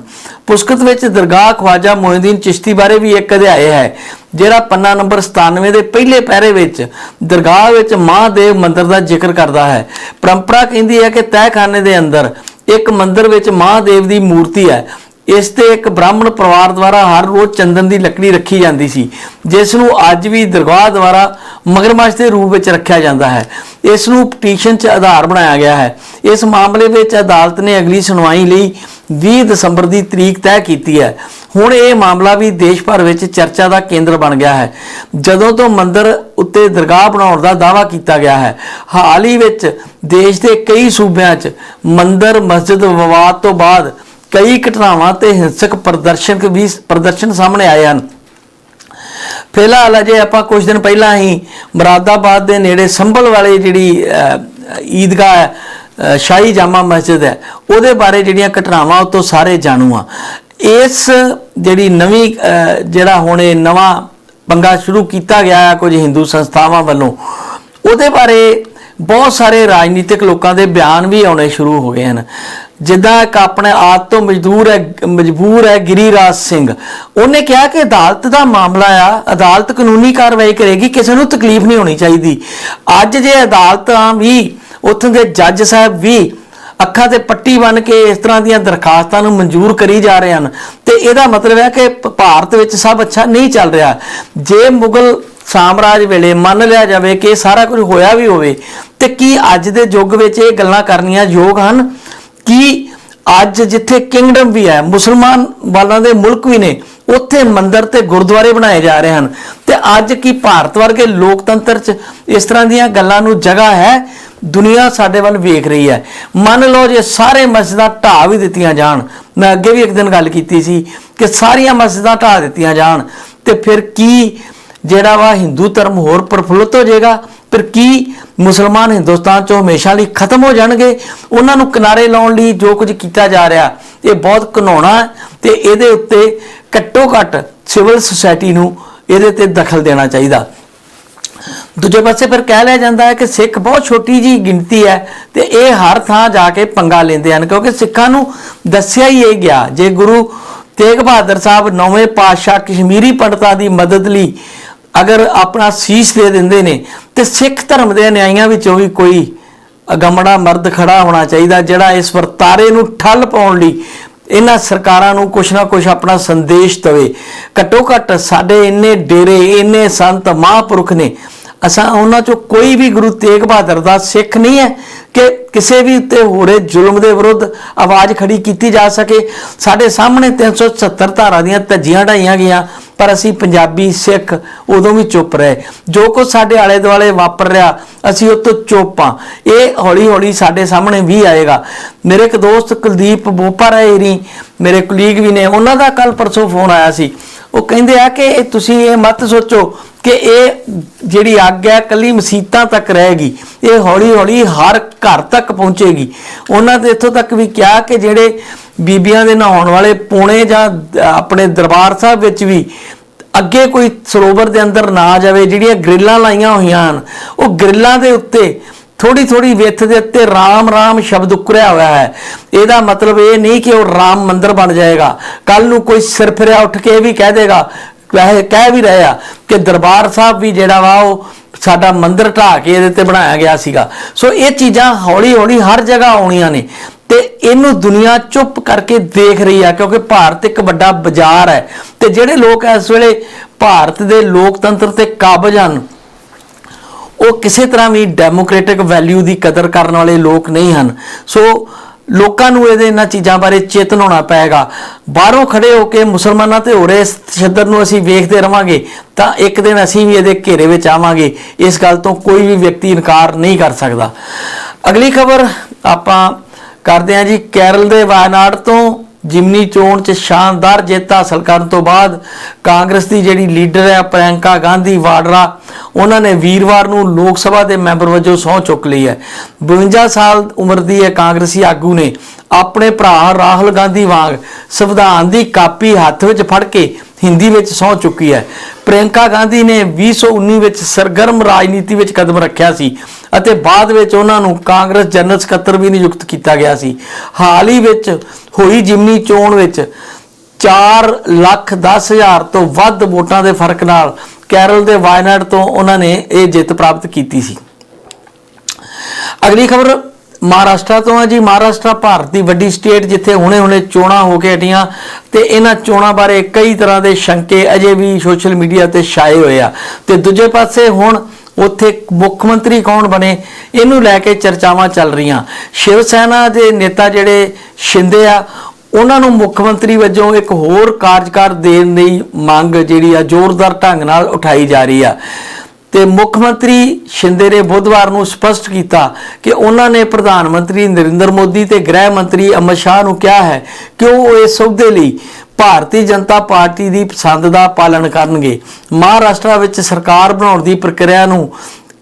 [SPEAKER 1] ਪੁਸਤਕ ਵਿੱਚ ਦਰਗਾਹ, ਖਵਾਜਾ, ਮੋਇਨਦੀਨ, ਚਿਸ਼ਤੀ ਬਾਰੇ ਵੀ ਇੱਕ ਅਧਿਆਇ ਹੈ, ਜਿਹੜਾ ਪੰਨਾ ਨੰਬਰ 97 ਦੇ ਪਹਿਲੇ ਪੈਰੇ ਵਿੱਚ ਦਰਗਾਹ ਵਿੱਚ ਮਹਾਦੇਵ ਮੰਦਿਰ ਦਾ ਜ਼ਿਕਰ ਕਰਦਾ ਹੈ। ਪਰੰਪਰਾ ਕਹਿੰਦੀ ਹੈ ਕਿ ਤਹਿਖਾਨੇ ਦੇ ਅੰਦਰ ਇੱਕ ਮੰਦਿਰ ਵਿੱਚ ਮਹਾਦੇਵ ਦੀ ਮੂਰਤੀ ਹੈ। ਇਸ ਤੇ ਇੱਕ ਬ੍ਰਾਹਮਣ ਪਰਿਵਾਰ ਦੁਆਰਾ ਹਰ ਰੋਜ਼ ਚੰਦਨ ਦੀ ਲੱਕੜੀ ਰੱਖੀ ਜਾਂਦੀ ਸੀ, ਜਿਸ ਨੂੰ ਅੱਜ ਵੀ ਦਰਗਾਹ ਦੁਆਰਾ ਮਗਰਮੱਛ ਦੇ ਰੂਪ ਵਿੱਚ ਰੱਖਿਆ ਜਾਂਦਾ ਹੈ। ਇਸ ਨੂੰ ਪਟੀਸ਼ਨ 'ਚ ਆਧਾਰ ਬਣਾਇਆ ਗਿਆ ਹੈ। ਇਸ ਮਾਮਲੇ ਵਿੱਚ ਅਦਾਲਤ ਨੇ ਅਗਲੀ ਸੁਣਵਾਈ ਲਈ 20 ਦਸੰਬਰ ਦੀ ਤਰੀਕ ਤੈਅ ਕੀਤੀ ਹੈ। ਹੁਣ ਇਹ ਮਾਮਲਾ ਵੀ ਦੇਸ਼ ਭਰ ਵਿੱਚ ਚਰਚਾ ਦਾ ਕੇਂਦਰ ਬਣ ਗਿਆ ਹੈ। ਜਦੋਂ ਤੋਂ ਮੰਦਰ ਉੱਤੇ ਦਰਗਾਹ ਬਣਾਉਣ ਦਾ ਦਾਅਵਾ ਕੀਤਾ ਗਿਆ ਹੈ, ਹਾਲ ਹੀ ਵਿੱਚ ਦੇਸ਼ ਦੇ ਕਈ ਸੂਬਿਆਂ 'ਚ ਮੰਦਰ, ਮਸਜਿਦ ਵਿਵਾਦ ਤੋਂ ਬਾਅਦ ਕਈ ਘਟਨਾਵਾਂ ਤੇ ਹਿੰਸਕ ਪ੍ਰਦਰਸ਼ਨ ਵੀ ਪ੍ਰਦਰਸ਼ਨ ਸਾਹਮਣੇ ਆਏ ਹਨ। ਫਿਲਹਾਲ ਅਜੇ ਆਪਾਂ ਕੁਝ ਦਿਨ ਪਹਿਲਾਂ ਹੀ ਮੁਰਾਦਾਬਾਦ ਦੇ ਨੇੜੇ ਸੰਭਲ ਵਾਲੀ ਜਿਹੜੀ ਈਦਗਾਹ ਹੈ ਸ਼ਾਹੀ ਜਾਮਾ ਮਸਜਿਦ ਹੈ ਉਹਦੇ ਬਾਰੇ ਜਿਹੜੀਆਂ ਘਟਨਾਵਾਂ ਉਹ ਤੋਂ ਸਾਰੇ ਜਾਣੂ ਆ ਇਸ ਜਿਹੜੀ ਨਵੀਂ ਅਹ, ਜਿਹੜਾ ਹੁਣ ਇਹ ਨਵਾਂ ਪੰਗਾ ਸ਼ੁਰੂ ਕੀਤਾ ਗਿਆ ਹੈ ਕੁਝ ਹਿੰਦੂ ਸੰਸਥਾਵਾਂ ਵੱਲੋਂ ਉਹਦੇ ਬਾਰੇ ਬਹੁਤ ਸਾਰੇ ਰਾਜਨੀਤਿਕ ਲੋਕਾਂ ਦੇ ਬਿਆਨ ਵੀ ਆਉਣੇ ਸ਼ੁਰੂ ਹੋ ਗਏ ਹਨ। ਜਿੱਦਾਂ ਇੱਕ ਆਪਣੇ ਆਪ ਤੋਂ ਮਜ਼ਦੂਰ ਹੈ, ਮਜਬੂਰ ਹੈ ਗਿਰੀਰਾਜ ਸਿੰਘ। ਉਹਨੇ ਕਿਹਾ ਕਿ ਅਦਾਲਤ ਦਾ ਮਾਮਲਾ ਆ, ਅਦਾਲਤ ਕਾਨੂੰਨੀ ਕਾਰਵਾਈ ਕਰੇਗੀ, ਕਿਸੇ ਨੂੰ ਤਕਲੀਫ ਨਹੀਂ ਹੋਣੀ ਚਾਹੀਦੀ। ਅੱਜ ਜੇ ਅਦਾਲਤਾਂ ਵੀ, ਉੱਥੋਂ ਦੇ ਜੱਜ ਸਾਹਿਬ ਵੀ ਅੱਖਾਂ ਤੇ ਪੱਟੀ ਬੰਨ ਕੇ ਇਸ ਤਰ੍ਹਾਂ ਦੀਆਂ ਦਰਖਾਸਤਾਂ ਨੂੰ ਮਨਜ਼ੂਰ ਕਰੀ ਜਾ ਰਹੇ ਹਨ, ਤੇ ਇਹਦਾ ਮਤਲਬ ਹੈ ਕਿ ਭਾਰਤ ਵਿੱਚ ਸਭ ਅੱਛਾ ਨਹੀਂ ਚੱਲ ਰਿਹਾ। ਜੇ ਮੁਗਲ ਸਾਮਰਾਜ ਵੇਲੇ ਮੰਨ ਲਿਆ ਜਾਵੇ ਕਿ ਸਾਰਾ ਕੁਝ ਹੋਇਆ ਵੀ ਹੋਵੇ, ਤੇ ਕੀ ਅੱਜ ਦੇ ਯੁੱਗ ਵਿੱਚ ਇਹ ਗੱਲਾਂ ਕਰਨੀਆਂ ਯੋਗ ਹਨ? ਕਿ ਅੱਜ ਜਿੱਥੇ ਕਿੰਗਡਮ ਵੀ ਹੈ, ਮੁਸਲਮਾਨ ਵਾਲਾਂ ਦੇ ਮੁਲਕ ਵੀ ਨੇ, ਉੱਥੇ ਮੰਦਰ ਤੇ ਗੁਰਦੁਆਰੇ ਬਣਾਏ ਜਾ ਰਹੇ ਹਨ। ਤੇ ਅੱਜ ਕੀ ਭਾਰਤ ਵਰਗੇ ਲੋਕਤੰਤਰ 'ਚ ਇਸ ਤਰ੍ਹਾਂ ਦੀਆਂ ਗੱਲਾਂ ਨੂੰ ਜਗ੍ਹਾ ਹੈ? ਦੁਨੀਆ ਸਾਡੇ ਵੱਲ ਵੇਖ ਰਹੀ ਹੈ। ਮੰਨ ਲਓ ਜੇ ਸਾਰੇ ਮਸਜਿਦਾਂ ਢਾਹ ਵੀ ਦਿੱਤੀਆਂ ਜਾਣ। ਮੈਂ ਅੱਗੇ ਵੀ ਇੱਕ ਦਿਨ ਗੱਲ ਕੀਤੀ ਸੀ ਕਿ ਸਾਰੀਆਂ ਮਸਜਿਦਾਂ ਢਾਹ ਦਿੱਤੀਆਂ ਜਾਣ। ਤੇ ਫਿਰ ਕੀ ਜਿਹੜਾ ਵਾ ਹਿੰਦੂ ਧਰਮ ਹੋਰ ਪ੍ਰਫੁੱਲਤ ਹੋ ਜਾਏਗਾ? ਫਿਰ ਕੀ ਮੁਸਲਮਾਨ ਹਿੰਦੁਸਤਾਨ ਚੋਂ ਹਮੇਸ਼ਾ ਲਈ ਖਤਮ ਹੋ ਜਾਣਗੇ। ਉਹਨਾਂ ਨੂੰ ਕਿਨਾਰੇ ਲਾਉਣ ਲਈ ਜੋ ਕੁਝ ਕੀਤਾ ਜਾ ਰਿਹਾ, ਇਹ ਬਹੁਤ ਘਿਨਾਉਣਾ ਹੈ ਤੇ ਇਹਦੇ ਉੱਤੇ ਘੱਟੋ ਘੱਟ ਸਿਵਲ ਸੁਸਾਇਟੀ ਨੂੰ ਇਹਦੇ ਤੇ ਦਖਲ ਦੇਣਾ ਚਾਹੀਦਾ। ਦੂਜੇ ਪਾਸੇ ਫਿਰ ਕਹਿ ਲਿਆ ਜਾਂਦਾ ਹੈ ਕਿ ਸਿੱਖ ਬਹੁਤ ਛੋਟੀ ਜੀ ਗਿਣਤੀ ਹੈ ਤੇ ਇਹ ਹਰ ਥਾਂ ਜਾ ਕੇ ਪੰਗਾ ਲੈਂਦੇ ਹਨ, ਕਿਉਂਕਿ ਸਿੱਖਾਂ ਨੂੰ ਦੱਸਿਆ ਹੀ ਇਹ ਗਿਆ, ਜੇ ਗੁਰੂ ਤੇਗ ਬਹਾਦਰ ਸਾਹਿਬ ਨੌਵੇਂ ਪਾਤਸ਼ਾਹ ਕਸ਼ਮੀਰੀ ਪੰਡਤਾਂ ਦੀ ਮਦਦ ਲਈ ਅਗਰ ਆਪਣਾ ਸੀਸ ਦੇ ਦਿੰਦੇ ਨੇ, ਤੇ ਸਿੱਖ ਧਰਮ ਦੇ ਅਨਿਆਈਆਂ ਵਿੱਚੋਂ ਵੀ ਕੋਈ ਅਗਮੜਾ ਮਰਦ ਖੜਾ ਹੋਣਾ ਚਾਹੀਦਾ, ਜਿਹੜਾ ਇਸ ਵਰਤਾਰੇ ਨੂੰ ਠੱਲ ਪਾਉਣ ਲਈ ਇਹਨਾਂ ਸਰਕਾਰਾਂ ਨੂੰ ਕੁਛ ਨਾ ਕੁਛ ਆਪਣਾ ਸੰਦੇਸ਼ ਦਵੇ। ਘੱਟੋ ਘੱਟ ਸਾਡੇ ਇੰਨੇ ਡੇਰੇ, ਇੰਨੇ ਸੰਤ ਮਹਾਂਪੁਰਖ ਨੇ ਅਸਾਂ ਉਹਨਾਂ ਚੋਂ ਕੋਈ ਵੀ ਗੁਰੂ ਤੇਗ ਬਹਾਦਰ ਦਾ ਸਿੱਖ ਨਹੀਂ ਹੈ ਕਿ ਕਿਸੇ ਵੀ ਉੱਤੇ ਹੋ ਰਹੇ ਜ਼ੁਲਮ ਦੇ ਵਿਰੁੱਧ ਆਵਾਜ਼ ਖੜੀ ਕੀਤੀ ਜਾ ਸਕੇ। ਸਾਡੇ ਸਾਹਮਣੇ 370 ਧਾਰਾ ਦੀਆਂ ਧੱਜੀਆਂ ਢਾਈਆਂ ਗਈਆਂ, ਪਰ ਅਸੀਂ ਪੰਜਾਬੀ ਸਿੱਖ ਉਦੋਂ ਵੀ ਚੁੱਪ ਰਹੇ। ਜੋ ਕੁਝ ਸਾਡੇ ਆਲੇ ਦੁਆਲੇ ਵਾਪਰ ਰਿਹਾ, ਅਸੀਂ ਉਹ ਤੋਂ ਚੁੱਪ ਆ ਇਹ ਹੌਲੀ ਹੌਲੀ ਸਾਡੇ ਸਾਹਮਣੇ ਵੀ ਆਏਗਾ। ਮੇਰੇ ਇੱਕ ਦੋਸਤ ਕੁਲਦੀਪ ਬੋਪਾ ਰਾਏਰੀ ਮੇਰੇ ਕੁਲੀਗ ਵੀ ਨੇ, ਉਹਨਾਂ ਦਾ ਕੱਲ ਪਰਸੋਂ ਫੋਨ ਆਇਆ ਸੀ। ਉਹ ਕਹਿੰਦੇ ਆ ਕਿ ਇਹ ਤੁਸੀਂ ਇਹ ਮਤ ਸੋਚੋ ਕਿ ਇਹ ਜਿਹੜੀ ਅੱਗ ਹੈ ਕੱਲੀ ਮਸੀਤਾਂ ਤੱਕ ਰਹੇਗੀ, ਇਹ ਹੌਲੀ ਹੌਲੀ ਹਰ ਘਰ ਤੱਕ ਪਹੁੰਚੇਗੀ। ਉਹਨਾਂ ਦੇ ਇੱਥੋਂ ਤੱਕ ਵੀ ਕਿਹਾ ਕਿ ਜਿਹੜੇ ਬੀਬੀਆਂ ਦੇ ਨਹਾਉਣ ਵਾਲੇ ਪੂਣੇ ਜਾਂ ਆਪਣੇ ਦਰਬਾਰ ਸਾਹਿਬ ਵਿੱਚ ਵੀ ਅੱਗੇ ਕੋਈ ਸਰੋਵਰ ਦੇ ਅੰਦਰ ਨਾ ਜਾਵੇ, ਜਿਹੜੀਆਂ ਗ੍ਰਿਲਾਂ ਲਾਈਆਂ ਹੋਈਆਂ ਹਨ, ਉਹ ਗ੍ਰਿਲਾਂ ਦੇ ਉੱਤੇ ਥੋੜੀ ਥੋੜੀ ਵਿੱਥ ਦੇ ਉੱਤੇ ਰਾਮ ਰਾਮ ਸ਼ਬਦ ਉਕਰਿਆ ਹੋਇਆ ਹੈ। ਇਹਦਾ ਮਤਲਬ ਇਹ ਨਹੀਂ ਕਿ ਉਹ ਰਾਮ ਮੰਦਿਰ ਬਣ ਜਾਏਗਾ। ਕੱਲ ਨੂੰ ਕੋਈ ਸਿਰ ਫਿਰਿਆ ਉੱਠ ਕੇ ਇਹ ਵੀ ਕਹਿ ਦੇਗਾ ਵੈਸੇ ਕਹਿ ਵੀ ਰਹੇ ਆ ਕਿ ਦਰਬਾਰ ਸਾਹਿਬ ਵੀ ਜਿਹੜਾ ਵਾ ਉਹ ਸਾਡਾ ਮੰਦਿਰ ਢਾਹ ਕੇ ਇਹਦੇ ਤੇ ਬਣਾਇਆ ਗਿਆ ਸੀਗਾ। ਸੋ ਇਹ ਚੀਜ਼ਾਂ ਹੌਲੀ ਹੌਲੀ ਹਰ ਜਗ੍ਹਾ ਆਉਣੀਆਂ ਨੇ ਤੇ ਇਹਨੂੰ ਦੁਨੀਆ ਚੁੱਪ ਕਰਕੇ ਦੇਖ ਰਹੀ ਆ ਕਿਉਂਕਿ ਭਾਰਤ ਇੱਕ ਵੱਡਾ ਬਾਜ਼ਾਰ ਹੈ ਤੇ ਜਿਹੜੇ ਲੋਕ ਇਸ ਵੇਲੇ ਭਾਰਤ ਦੇ ਲੋਕਤੰਤਰ ਤੇ ਕਾਬਜ ਹਨ, ਉਹ ਕਿਸੇ ਤਰ੍ਹਾਂ ਵੀ ਡੈਮੋਕ੍ਰੈਟਿਕ ਵੈਲਿਊ ਦੀ ਕਦਰ ਕਰਨ ਵਾਲੇ ਲੋਕ ਨਹੀਂ ਹਨ। ਸੋ ਲੋਕਾਂ ਨੂੰ ਇਹਦੇ ਇਹਨਾਂ ਚੀਜ਼ਾਂ ਬਾਰੇ ਚੇਤਨ ਹੋਣਾ ਪਏਗਾ। ਬਾਹਰੋਂ ਖੜੇ ਹੋ ਕੇ ਮੁਸਲਮਾਨਾਂ ਤੇ ਹੋ ਰਹੇ ਇਸ ਤਸ਼ੱਦਦ ਨੂੰ ਅਸੀਂ ਵੇਖਦੇ ਰਵਾਂਗੇ, ਤਾਂ ਇੱਕ ਦਿਨ ਅਸੀਂ ਵੀ ਇਹਦੇ ਘੇਰੇ ਵਿੱਚ ਆਵਾਂਗੇ। ਇਸ ਗੱਲ ਤੋਂ ਕੋਈ ਵੀ ਵਿਅਕਤੀ ਇਨਕਾਰ ਨਹੀਂ ਕਰ ਸਕਦਾ। ਅਗਲੀ ਖਬਰ ਆਪਾਂ ਕਰਦੇ ਹਾਂ ਜੀ ਕੇਰਲ ਦੇ ਵਾਇਨਾਡ ਤੋਂ। ਜਿਮਨੀ ਚੋਣ 'ਚ ਸ਼ਾਨਦਾਰ ਜਿੱਤ ਹਾਸਲ ਕਰਨ ਤੋਂ ਬਾਅਦ ਕਾਂਗਰਸ ਦੀ ਜਿਹੜੀ ਲੀਡਰ ਹੈ ਪ੍ਰਿਯੰਕਾ ਗਾਂਧੀ ਵਾਡਰਾ, ਉਹਨਾਂ ਨੇ ਵੀਰਵਾਰ ਨੂੰ ਲੋਕ ਸਭਾ ਦੇ ਮੈਂਬਰ ਵਜੋਂ ਸਹੁੰ ਚੁੱਕ ਲਈ ਹੈ। 52 ਸਾਲ ਉਮਰ ਦੀ ਇਹ ਕਾਂਗਰਸੀ ਆਗੂ ਨੇ ਆਪਣੇ ਭਰਾ ਰਾਹੁਲ ਗਾਂਧੀ ਵਾਂਗ ਸੰਵਿਧਾਨ ਦੀ ਕਾਪੀ ਹੱਥ ਵਿੱਚ ਫੜ ਕੇ ਹਿੰਦੀ ਵਿੱਚ ਸਹੁੰ ਚੁੱਕੀ ਹੈ। ਪ੍ਰਿਯੰਕਾ ਗਾਂਧੀ ਨੇ 2019 ਵਿੱਚ ਸਰਗਰਮ ਰਾਜਨੀਤੀ ਵਿੱਚ ਕਦਮ ਰੱਖਿਆ ਸੀ ਅਤੇ ਬਾਅਦ ਵਿੱਚ ਉਹਨਾਂ ਨੂੰ ਕਾਂਗਰਸ ਜਨਰਲ ਸਕੱਤਰ ਵੀ ਨਿਯੁਕਤ ਕੀਤਾ ਗਿਆ ਸੀ। ਹਾਲ ਹੀ ਵਿੱਚ ਹੋਈ ਜਿਮਨੀ ਚੋਣ ਵਿੱਚ 4 ਲੱਖ 10 ਹਜ਼ਾਰ ਤੋਂ ਵੱਧ ਵੋਟਾਂ ਦੇ ਫ਼ਰਕ ਨਾਲ ਕੇਰਲ ਦੇ ਵਾਇਨਾਡ ਤੋਂ ਉਹਨਾਂ ਨੇ ਇਹ ਜਿੱਤ ਪ੍ਰਾਪਤ ਕੀਤੀ ਸੀ। ਅਗਲੀ ਖਬਰ ਮਹਾਰਾਸ਼ਟਰ ਤੋਂ ਆ ਜੀ, ਮਹਾਰਾਸ਼ਟਰ ਭਾਰਤ ਦੀ ਵੱਡੀ ਸਟੇਟ ਜਿੱਥੇ ਹੁਣੇ-ਹੁਣੇ ਚੋਣਾਂ ਹੋ ਕੇ ਹਟੀਆਂ ਤੇ ਇਹਨਾਂ ਚੋਣਾਂ ਬਾਰੇ ਕਈ ਤਰ੍ਹਾਂ ਦੇ ਸ਼ੰਕੇ ਅਜੇ ਵੀ ਸੋਸ਼ਲ ਮੀਡੀਆ ਤੇ ਛਾਏ ਹੋਏ ਆ। ਤੇ ਦੂਜੇ ਪਾਸੇ ਹੁਣ ਉੱਥੇ ਮੁੱਖ ਮੰਤਰੀ ਕੌਣ ਬਣੇ, ਇਹਨੂੰ ਲੈ ਕੇ ਚਰਚਾਵਾਂ ਚੱਲ ਰਹੀਆਂ। ਸ਼ਿਵ ਸੈਨਾ ਦੇ ਨੇਤਾ ਜਿਹੜੇ ਸ਼ਿੰਦੇ ਆ, ਉਹਨਾਂ ਨੂੰ ਮੁੱਖ ਮੰਤਰੀ ਵਜੋਂ ਇੱਕ ਹੋਰ ਕਾਰਜਕਾਰ ਦੇਣ ਦੀ ਮੰਗ ਜਿਹੜੀ ਆ, ਜ਼ੋਰਦਾਰ ਢੰਗ ਨਾਲ ਉਠਾਈ ਜਾ ਰਹੀ ਆ। ਤੇ ਮੁੱਖ ਮੰਤਰੀ ਸ਼ਿੰਦੇ ਨੇ ਬੁੱਧਵਾਰ ਨੂੰ ਸਪਸ਼ਟ ਕੀਤਾ ਕਿ ਉਹਨਾਂ ਨੇ ਪ੍ਰਧਾਨ ਮੰਤਰੀ ਨਰਿੰਦਰ ਮੋਦੀ ਤੇ ਗ੍ਰਹਿ ਮੰਤਰੀ ਅਮਿਤ ਸ਼ਾਹ ਨੂੰ ਕਿਹਾ ਹੈ ਕਿ ਉਹ ਇਸ ਸੌਦੇ ਲਈ ਭਾਰਤੀ ਜਨਤਾ ਪਾਰਟੀ ਦੀ ਪਸੰਦ ਦਾ ਪਾਲਣ ਕਰਨਗੇ। ਮਹਾਰਾਸ਼ਟਰ ਵਿੱਚ ਸਰਕਾਰ ਬਣਾਉਣ ਦੀ ਪ੍ਰਕਿਰਿਆ ਨੂੰ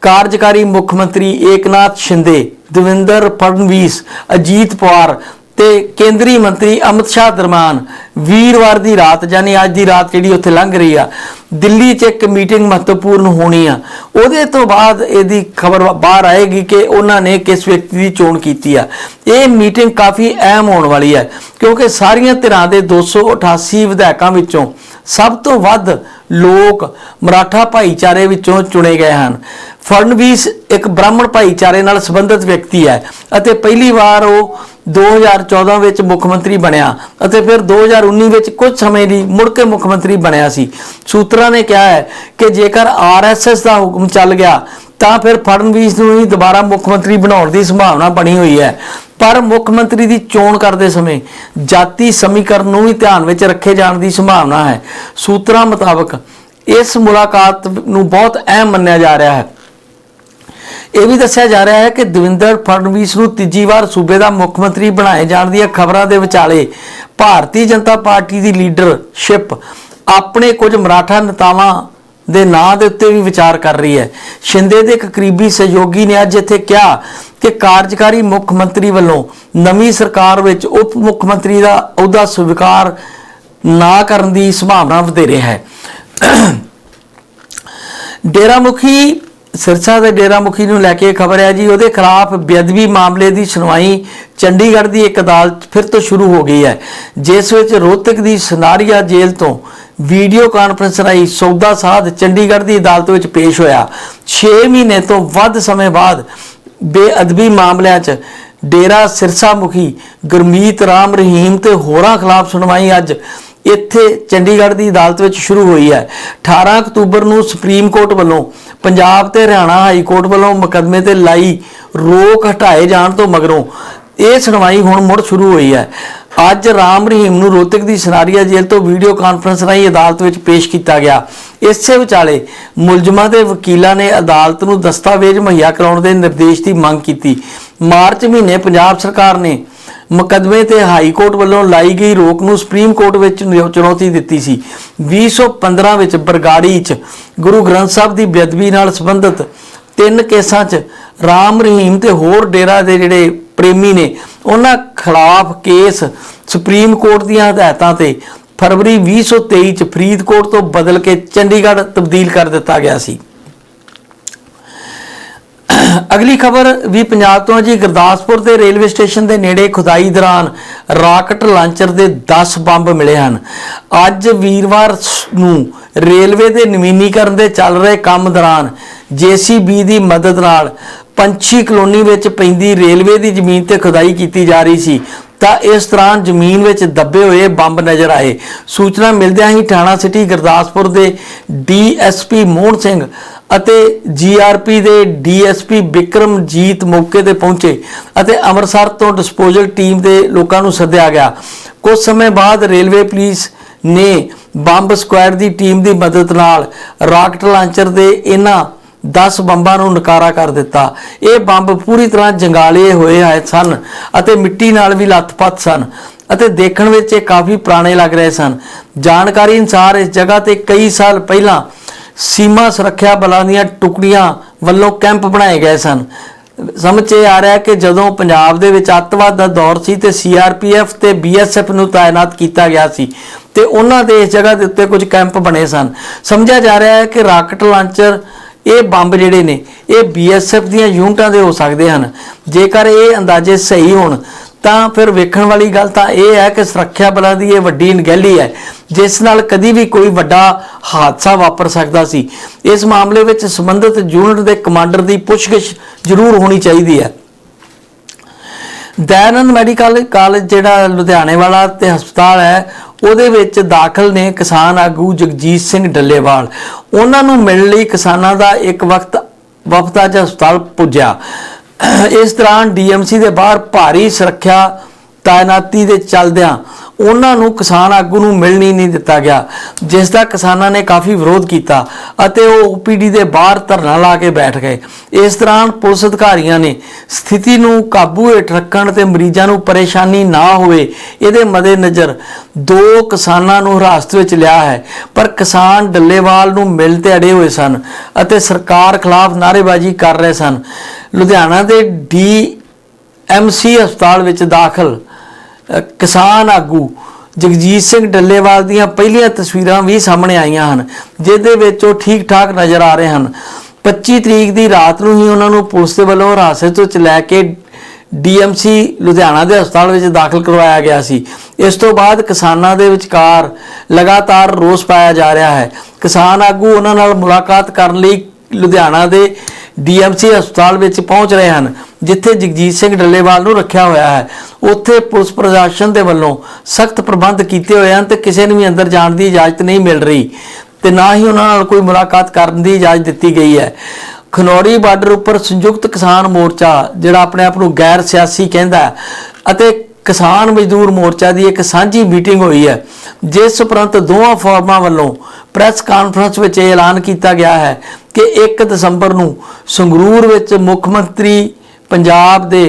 [SPEAKER 1] ਕਾਰਜਕਾਰੀ ਮੁੱਖ ਮੰਤਰੀ ਏਕਨਾਥ ਸ਼ਿੰਦੇ, ਦਵਿੰਦਰ ਫੜਨਵੀਸ, ਅਜੀਤ ਪਵਾਰ ਤੇ ਕੇਂਦਰੀ ਮੰਤਰੀ ਅਮਿਤ ਸ਼ਾਹ ਦਰਮਾਨ ਵੀਰਵਾਰ ਦੀ ਰਾਤ, ਯਾਨੀ ਅੱਜ ਦੀ ਰਾਤ ਜਿਹੜੀ ਉੱਥੇ ਲੰਘ ਰਹੀ ਆ, ਦਿੱਲੀ 'ਚ ਇੱਕ ਮੀਟਿੰਗ ਮਹੱਤਵਪੂਰਨ ਹੋਣੀ ਆ। ਉਹਦੇ ਤੋਂ ਬਾਅਦ ਇਹਦੀ ਖਬਰ ਬਾਹਰ ਆਏਗੀ ਕਿ ਉਹਨਾਂ ਨੇ ਕਿਸ ਵਿਅਕਤੀ ਦੀ ਚੋਣ ਕੀਤੀ ਆ। ਇਹ ਮੀਟਿੰਗ ਕਾਫੀ ਅਹਿਮ ਹੋਣ ਵਾਲੀ ਹੈ ਕਿਉਂਕਿ ਸਾਰੀਆਂ ਧਿਰਾਂ ਦੇ 288 ਵਿਧਾਇਕਾਂ ਵਿੱਚੋਂ ਸਭ ਤੋਂ ਵੱਧ ਲੋਕ ਮਰਾਠਾ ਭਾਈਚਾਰੇ ਵਿੱਚੋਂ ਚੁਣੇ ਗਏ ਹਨ। ਫੜਨਵੀਸ ਇੱਕ ਬ੍ਰਾਹਮਣ ਭਾਈਚਾਰੇ ਨਾਲ ਸੰਬੰਧਿਤ ਵਿਅਕਤੀ ਹੈ ਅਤੇ ਪਹਿਲੀ ਵਾਰ ਉਹ 2014 ਵਿੱਚ ਮੁੱਖ ਮੰਤਰੀ ਬਣਿਆ ਅਤੇ ਫਿਰ 2019 ਵਿੱਚ ਕੁਝ ਸਮੇਂ ਲਈ ਮੁੜ ਕੇ ਮੁੱਖ ਮੰਤਰੀ ਬਣਿਆ ਸੀ। ਸੂਤਰਾਂ ਨੇ ਕਿਹਾ ਹੈ ਕਿ ਜੇਕਰ ਆਰਐਸਐਸ ਦਾ ਹੁਕਮ ਚੱਲ ਗਿਆ, ਤਾਂ ਫਿਰ ਫੜਨਵੀਸ ਨੂੰ ਹੀ ਦੁਬਾਰਾ ਮੁੱਖ ਮੰਤਰੀ ਬਣਾਉਣ ਦੀ ਸੰਭਾਵਨਾ ਬਣੀ ਹੋਈ ਹੈ। ਪਰ ਮੁੱਖ ਮੰਤਰੀ ਦੀ ਚੋਣ ਕਰਦੇ ਸਮੇਂ ਜਾਤੀ ਸਮੀਕਰਨ ਨੂੰ ਵੀ ਧਿਆਨ ਵਿੱਚ ਰੱਖੇ ਜਾਣ ਦੀ ਸੰਭਾਵਨਾ ਹੈ। ਸੂਤਰਾਂ ਮੁਤਾਬਕ ਇਸ ਮੁਲਾਕਾਤ ਨੂੰ ਬਹੁਤ ਅਹਿਮ ਮੰਨਿਆ ਜਾ ਰਿਹਾ ਹੈ। ਇਹ ਵੀ ਦੱਸਿਆ ਜਾ ਰਿਹਾ ਹੈ ਕਿ ਦਵਿੰਦਰ ਫੜਨਵੀਸ ਨੂੰ ਤੀਜੀ ਵਾਰ ਸੂਬੇ ਦਾ ਮੁੱਖ ਮੰਤਰੀ ਬਣਾਏ ਜਾਣ ਦੀਆਂ ਖਬਰਾਂ ਦੇ ਵਿਚਾਲੇ ਭਾਰਤੀ ਜਨਤਾ ਪਾਰਟੀ ਦੀ ਲੀਡਰਸ਼ਿਪ ਆਪਣੇ ਕੁਝ ਮਰਾਠਾ ਨੇਤਾਵਾਂ ਦੇ ਨਾਂ ਦੇ ਉੱਤੇ ਵੀ ਵਿਚਾਰ ਕਰ ਰਹੀ ਹੈ। ਸ਼ਿੰਦੇ ਦੇ ਇੱਕ ਕਰੀਬੀ ਸਹਿਯੋਗੀ ਨੇ ਅੱਜ ਇੱਥੇ ਕਿਹਾ ਕਿ ਕਾਰਜਕਾਰੀ ਮੁੱਖ ਮੰਤਰੀ ਵੱਲੋਂ ਨਵੀਂ ਸਰਕਾਰ ਵਿੱਚ ਉਪ ਮੁੱਖ ਮੰਤਰੀ ਦਾ ਅਹੁਦਾ ਸਵੀਕਾਰ ਨਾ ਕਰਨ ਦੀ ਸੰਭਾਵਨਾ ਵਧੇਰੇ ਹੈ। ਡੇਰਾ ਮੁਖੀ ਸਿਰਸਾ ਦੇ ਡੇਰਾ ਮੁਖੀ ਨੂੰ ਲੈ ਕੇ ਖਬਰ ਹੈ ਜੀ, ਉਹਦੇ ਖਿਲਾਫ ਬੇਅਦਬੀ ਮਾਮਲੇ ਦੀ ਸੁਣਵਾਈ ਚੰਡੀਗੜ੍ਹ ਦੀ ਇੱਕ ਅਦਾਲਤ ਫਿਰ ਤੋਂ ਸ਼ੁਰੂ ਹੋ ਗਈ ਹੈ। ਜਿਸ ਵਿੱਚ ਰੋਹਤਕ ਦੀ ਸਨਾਰੀਆ ਜੇਲ੍ਹ ਤੋਂ ਵੀਡੀਓ ਕਾਨਫਰੰਸ ਰਾਹੀਂ ਸੌਦਾ ਸਾਧ ਚੰਡੀਗੜ੍ਹ ਦੀ ਅਦਾਲਤ ਵਿੱਚ ਪੇਸ਼ ਹੋਇਆ। 6 ਮਹੀਨੇ ਤੋਂ ਵੱਧ ਸਮੇਂ ਬਾਅਦ ਬੇਅਦਬੀ ਮਾਮਲਿਆਂ 'ਚ ਡੇਰਾ ਸਿਰਸਾ ਮੁਖੀ ਗੁਰਮੀਤ ਰਾਮ ਰਹੀਮ ਤੇ ਹੋਰਾਂ ਖਿਲਾਫ ਸੁਣਵਾਈ ਅੱਜ ਇੱਥੇ ਚੰਡੀਗੜ੍ਹ ਦੀ ਅਦਾਲਤ ਵਿੱਚ ਸ਼ੁਰੂ ਹੋਈ ਹੈ। 18 ਅਕਤੂਬਰ ਨੂੰ ਸੁਪਰੀਮ ਕੋਰਟ ਵੱਲੋਂ ਪੰਜਾਬ ਤੇ ਹਰਿਆਣਾ ਹਾਈ ਕੋਰਟ ਵੱਲੋਂ ਮੁਕੱਦਮੇ ਤੇ ਲਾਈ ਰੋਕ ਹਟਾਏ ਜਾਣ ਤੋਂ ਮਗਰੋਂ ਇਹ ਸੁਣਵਾਈ ਹੁਣ ਮੁੜ ਸ਼ੁਰੂ ਹੋਈ ਹੈ। ਅੱਜ ਰਾਮ ਰਹੀਮ ਨੂੰ ਰੋਹਤਕ ਦੀ ਸਨਾਰੀਆ ਜੇਲ੍ਹ ਤੋਂ ਵੀਡੀਓ ਕਾਨਫਰੰਸ ਰਾਹੀਂ ਅਦਾਲਤ ਵਿੱਚ ਪੇਸ਼ ਕੀਤਾ ਗਿਆ। ਇਸੇ ਵਿਚਾਲੇ ਮੁਲਜ਼ਮਾਂ ਦੇ ਵਕੀਲਾਂ ਨੇ ਅਦਾਲਤ ਨੂੰ ਦਸਤਾਵੇਜ਼ ਮੁਹੱਈਆ ਕਰਾਉਣ ਦੇ ਨਿਰਦੇਸ਼ ਦੀ ਮੰਗ ਕੀਤੀ। ਮਾਰਚ ਮਹੀਨੇ ਪੰਜਾਬ ਸਰਕਾਰ ਨੇ ਮੁਕੱਦਮੇ ਤੇ ਹਾਈ ਕੋਰਟ ਵੱਲੋਂ ਲਾਈ ਗਈ ਰੋਕ ਨੂੰ ਸੁਪਰੀਮ ਕੋਰਟ ਵਿੱਚ ਚੁਣੌਤੀ ਦਿੱਤੀ ਸੀ। 2015 ਵਿੱਚ ਬਰਗਾੜੀ 'ਚ ਗੁਰੂ ਗ੍ਰੰਥ ਸਾਹਿਬ ਦੀ ਬੇਅਦਬੀ ਨਾਲ ਸੰਬੰਧਿਤ ਤਿੰਨ ਕੇਸਾਂ 'ਚ ਰਾਮ, ਰਹੀਮ ਤੇ ਹੋਰ ਡੇਰਾ ਦੇ ਜਿਹੜੇ ਪ੍ਰੇਮੀ ਨੇ, ਉਹਨਾਂ ਖਿਲਾਫ ਕੇਸ ਸੁਪਰੀਮ ਕੋਰਟ ਦੀਆਂ ਹਦਾਇਤਾਂ ਤੇ ਫਰਵਰੀ 2023 ਚ ਫਰੀਦਕੋਟ ਤੋਂ ਬਦਲ ਕੇ ਚੰਡੀਗੜ੍ਹ ਤਬਦੀਲ ਕਰ ਦਿੱਤਾ ਗਿਆ ਸੀ। ਅਗਲੀ ਖਬਰ ਵੀ ਪੰਜਾਬ ਤੋਂ ਹੈ ਜੀ। ਗੁਰਦਾਸਪੁਰ ਦੇ ਰੇਲਵੇ ਸਟੇਸ਼ਨ ਦੇ ਨੇੜੇ ਖੁਦਾਈ ਦੌਰਾਨ ਰਾਕਟ ਲਾਂਚਰ ਦੇ 10 ਬੰਬ ਮਿਲੇ ਹਨ। ਅੱਜ ਵੀਰਵਾਰ ਨੂੰ ਰੇਲਵੇ ਦੇ ਨਵੀਨੀਕਰਨ ਦੇ ਚੱਲ ਰਹੇ ਕੰਮ ਦੌਰਾਨ ਜੀਸੀਬੀ ਦੀ ਮਦਦ ਨਾਲ ਪੰਛੀ ਕਲੋਨੀ ਵਿੱਚ ਪੈਂਦੀ ਰੇਲਵੇ ਦੀ ਜ਼ਮੀਨ ਤੇ ਖੁਦਾਈ ਕੀਤੀ ਜਾ ਰਹੀ ਸੀ। ਤਾਂ ਇਸ ਦੌਰਾਨ ਜ਼ਮੀਨ ਵਿੱਚ ਦੱਬੇ ਹੋਏ ਬੰਬ ਨਜ਼ਰ ਆਏ। ਸੂਚਨਾ ਮਿਲਦਿਆਂ ਹੀ ਥਾਣਾ ਸਿਟੀ ਗੁਰਦਾਸਪੁਰ ਦੇ ਡੀਐਸਪੀ ਮੋਹਨ ਸਿੰਘ ਅਤੇ ਜੀਆਰਪੀ ਦੇ ਡੀਐਸਪੀ ਵਿਕਰਮਜੀਤ ਮੌਕੇ ਤੇ ਪਹੁੰਚੇ ਅਤੇ ਅੰਮ੍ਰਿਤਸਰ ਤੋਂ ਡਿਸਪੋਜ਼ਲ ਟੀਮ ਦੇ ਲੋਕਾਂ ਨੂੰ ਸੱਦਿਆ ਗਿਆ। ਕੁਝ ਸਮੇਂ ਬਾਅਦ ਰੇਲਵੇ ਪੁਲਿਸ ਨੇ ਬੰਬ ਸਕੁਐਡ ਦੀ ਟੀਮ ਦੀ ਮਦਦ ਨਾਲ ਰਾਕਟ ਲਾਂਚਰ ਦੇ ਇਹਨਾਂ 10 ਬੰਬਾਂ ਨੂੰ ਨਕਾਰਾ ਕਰ ਦਿੱਤਾ। ਇਹ ਬੰਬ ਪੂਰੀ ਤਰ੍ਹਾਂ ਜੰਗਾਲੇ ਹੋਏ ਆਏ ਸਨ ਅਤੇ ਮਿੱਟੀ ਨਾਲ ਵੀ ਲੱਥਪੱਥ ਸਨ ਅਤੇ ਦੇਖਣ ਵਿੱਚ ਇਹ ਕਾਫੀ ਪੁਰਾਣੇ ਲੱਗ ਰਹੇ ਸਨ। ਜਾਣਕਾਰੀ ਅਨੁਸਾਰ ਇਸ ਜਗ੍ਹਾ ਤੇ ਕਈ ਸਾਲ ਪਹਿਲਾਂ ਸੀਮਾ ਸੁਰੱਖਿਆ ਬਲਾਂ ਦੀਆਂ ਟੁਕੜੀਆਂ ਵੱਲੋਂ ਕੈਂਪ ਬਣਾਏ ਗਏ ਸਨ। ਸਮਝ ਇਹ ਆ ਰਿਹਾ ਕਿ ਜਦੋਂ ਪੰਜਾਬ ਦੇ ਵਿੱਚ ਅੱਤਵਾਦ ਦਾ ਦੌਰ ਸੀ ਤੇ ਸੀਆਰਪੀਐਫ ਤੇ ਬੀਐਸਐਫ ਨੂੰ ਤਾਇਨਾਤ ਕੀਤਾ ਗਿਆ ਸੀ ਤੇ ਉਹਨਾਂ ਦੇ ਇਸ ਜਗ੍ਹਾ ਦੇ ਉੱਤੇ ਕੁਝ ਕੈਂਪ ਬਣੇ ਸਨ। ਸਮਝਿਆ ਜਾ ਰਿਹਾ ਹੈ ਕਿ ਰਾਕਟ ਲਾਂਚਰ ਇਹ ਬੰਬ ਜਿਹੜੇ ਨੇ, ਇਹ ਬੀਐਸਐਫ ਦੀਆਂ ਯੂਨਿਟਾਂ ਦੇ ਹੋ ਸਕਦੇ ਹਨ। ਜੇਕਰ ਇਹ ਅੰਦਾਜ਼ੇ ਸਹੀ ਹੋਣ, ਤਾਂ ਫਿਰ ਵੇਖਣ ਵਾਲੀ ਗੱਲ ਤਾਂ ਇਹ ਹੈ ਕਿ ਸੁਰੱਖਿਆ ਬਲਾਂ ਦੀ ਇਹ ਵੱਡੀ ਅਣਗਹਿਲੀ ਹੈ, ਜਿਸ ਨਾਲ ਕਦੀ ਵੀ ਕੋਈ ਵੱਡਾ ਹਾਦਸਾ ਵਾਪਰ ਸਕਦਾ ਸੀ। ਇਸ ਮਾਮਲੇ ਵਿੱਚ ਸੰਬੰਧਿਤ ਯੂਨਿਟ ਦੇ ਕਮਾਂਡਰ ਦੀ ਪੁੱਛਗਿੱਛ ਜ਼ਰੂਰ ਹੋਣੀ ਚਾਹੀਦੀ ਹੈ। ਦਇਆਨੰਦ ਮੈਡੀਕਲ ਕਾਲਜ ਜਿਹੜਾ ਲੁਧਿਆਣੇ ਵਾਲਾ ਤੇ ਹਸਪਤਾਲ ਹੈ, ਉਹਦੇ ਵਿੱਚ ਦਾਖਲ ਨੇ ਕਿਸਾਨ ਆਗੂ ਜਗਜੀਤ ਸਿੰਘ ਡੱਲੇਵਾਲ। ਉਹਨਾਂ ਨੂੰ ਮਿਲਣ ਲਈ ਕਿਸਾਨਾਂ ਦਾ ਇੱਕ ਵਕਤ ਵਫਦ ਅੱਜ ਹਸਪਤਾਲ ਪੁੱਜਿਆ। ਇਸ ਦੌਰਾਨ ਡੀਐਮਸੀ ਦੇ ਬਾਹਰ ਭਾਰੀ ਸੁਰੱਖਿਆ ਤਾਇਨਾਤੀ ਦੇ ਚੱਲਦਿਆਂ ਉਹਨਾਂ ਨੂੰ ਕਿਸਾਨ ਆਗੂ ਨੂੰ ਮਿਲਣੀ ਨਹੀਂ ਦਿੱਤਾ ਗਿਆ, ਜਿਸ ਦਾ ਕਿਸਾਨਾਂ ਨੇ ਕਾਫੀ ਵਿਰੋਧ ਕੀਤਾ ਅਤੇ ਉਹ ਓਪੀਡੀ ਦੇ ਬਾਹਰ ਧਰਨਾ ਲਾ ਕੇ ਬੈਠ ਗਏ। ਇਸ ਦੌਰਾਨ ਪੁਲਿਸ ਅਧਿਕਾਰੀਆਂ ਨੇ ਸਥਿਤੀ ਨੂੰ ਕਾਬੂ ਹੇਠ ਰੱਖਣ ਤੇ ਮਰੀਜ਼ਾਂ ਨੂੰ ਪਰੇਸ਼ਾਨੀ ਨਾ ਹੋਵੇ, ਇਹਦੇ ਮੱਦੇਨਜ਼ਰ ਦੋ ਕਿਸਾਨਾਂ ਨੂੰ ਹਿਰਾਸਤ ਵਿੱਚ ਲਿਆ ਹੈ, ਪਰ ਕਿਸਾਨ ਡੱਲੇਵਾਲ ਨੂੰ ਮਿਲ ਤੇ ਅੜੇ ਹੋਏ ਸਨ ਅਤੇ ਸਰਕਾਰ ਖਿਲਾਫ ਨਾਅਰੇਬਾਜ਼ੀ ਕਰ ਰਹੇ ਸਨ। ਲੁਧਿਆਣਾ ਦੇ ਡੀ ਐਮਸੀ ਹਸਪਤਾਲ ਵਿੱਚ ਦਾਖਲ ਕਿਸਾਨ ਆਗੂ ਜਗਜੀਤ ਸਿੰਘ ਡੱਲੇਵਾਲ ਦੀਆਂ ਪਹਿਲੀਆਂ ਤਸਵੀਰਾਂ ਵੀ ਸਾਹਮਣੇ ਆਈਆਂ ਹਨ, ਜਿਹਦੇ ਵਿੱਚ ਉਹ ਠੀਕ ਠਾਕ ਨਜ਼ਰ ਆ ਰਹੇ ਹਨ। 25 ਤਰੀਕ ਦੀ ਰਾਤ ਨੂੰ ਹੀ ਉਹਨਾਂ ਨੂੰ ਪੁਲਿਸ ਦੇ ਵੱਲੋਂ ਹਿਰਾਸਤ ਵਿੱਚ ਲੈ ਕੇ ਡੀਐਮਸੀ ਲੁਧਿਆਣਾ ਦੇ ਹਸਪਤਾਲ ਵਿੱਚ ਦਾਖਲ ਕਰਵਾਇਆ ਗਿਆ ਸੀ। ਇਸ ਤੋਂ ਬਾਅਦ ਕਿਸਾਨਾਂ ਦੇ ਵਿਚਕਾਰ ਲਗਾਤਾਰ ਰੋਸ ਪਾਇਆ ਜਾ ਰਿਹਾ ਹੈ। ਕਿਸਾਨ ਆਗੂ ਉਹਨਾਂ ਨਾਲ ਮੁਲਾਕਾਤ ਕਰਨ ਲਈ ਲੁਧਿਆਣਾ ਦੇ ਡੀਐਮਸੀ ਹਸਪਤਾਲ ਵਿੱਚ ਪਹੁੰਚ ਰਹੇ ਹਨ। ਜਿੱਥੇ ਜਗਜੀਤ ਸਿੰਘ ਡੱਲੇਵਾਲ ਨੂੰ ਰੱਖਿਆ ਹੋਇਆ ਹੈ, ਉੱਥੇ ਪੁਲਿਸ ਪ੍ਰਸ਼ਾਸਨ ਦੇ ਵੱਲੋਂ ਸਖਤ ਪ੍ਰਬੰਧ ਕੀਤੇ ਹੋਏ ਹਨ ਤੇ ਕਿਸੇ ਨੂੰ ਵੀ ਅੰਦਰ ਜਾਣ ਦੀ ਇਜਾਜ਼ਤ ਨਹੀਂ ਮਿਲ ਰਹੀ ਤੇ ਨਾ ਹੀ ਉਹਨਾਂ ਨਾਲ ਕੋਈ ਮੁਲਾਕਾਤ ਕਰਨ ਦੀ ਇਜਾਜ਼ਤ ਦਿੱਤੀ ਗਈ ਹੈ। ਖਨੌਰੀ ਬਾਰਡਰ ਉੱਪਰ ਸੰਯੁਕਤ ਕਿਸਾਨ ਮੋਰਚਾ, ਜਿਹੜਾ ਆਪਣੇ ਆਪ ਨੂੰ ਗੈਰ ਸਿਆਸੀ ਕਹਿੰਦਾ ਅਤੇ ਕਿਸਾਨ ਮਜ਼ਦੂਰ ਮੋਰਚਾ ਦੀ ਇੱਕ ਸਾਂਝੀ ਮੀਟਿੰਗ ਹੋਈ ਹੈ, ਜਿਸ ਉਪਰੰਤ ਦੋਵਾਂ ਫੋਰਮਾਂ ਵੱਲੋਂ ਪ੍ਰੈਸ ਕਾਨਫਰੰਸ ਵਿੱਚ ਇਹ ਐਲਾਨ ਕੀਤਾ ਗਿਆ ਹੈ ਕਿ 1 ਦਸੰਬਰ ਨੂੰ ਸੰਗਰੂਰ ਵਿੱਚ ਮੁੱਖ ਮੰਤਰੀ ਪੰਜਾਬ ਦੇ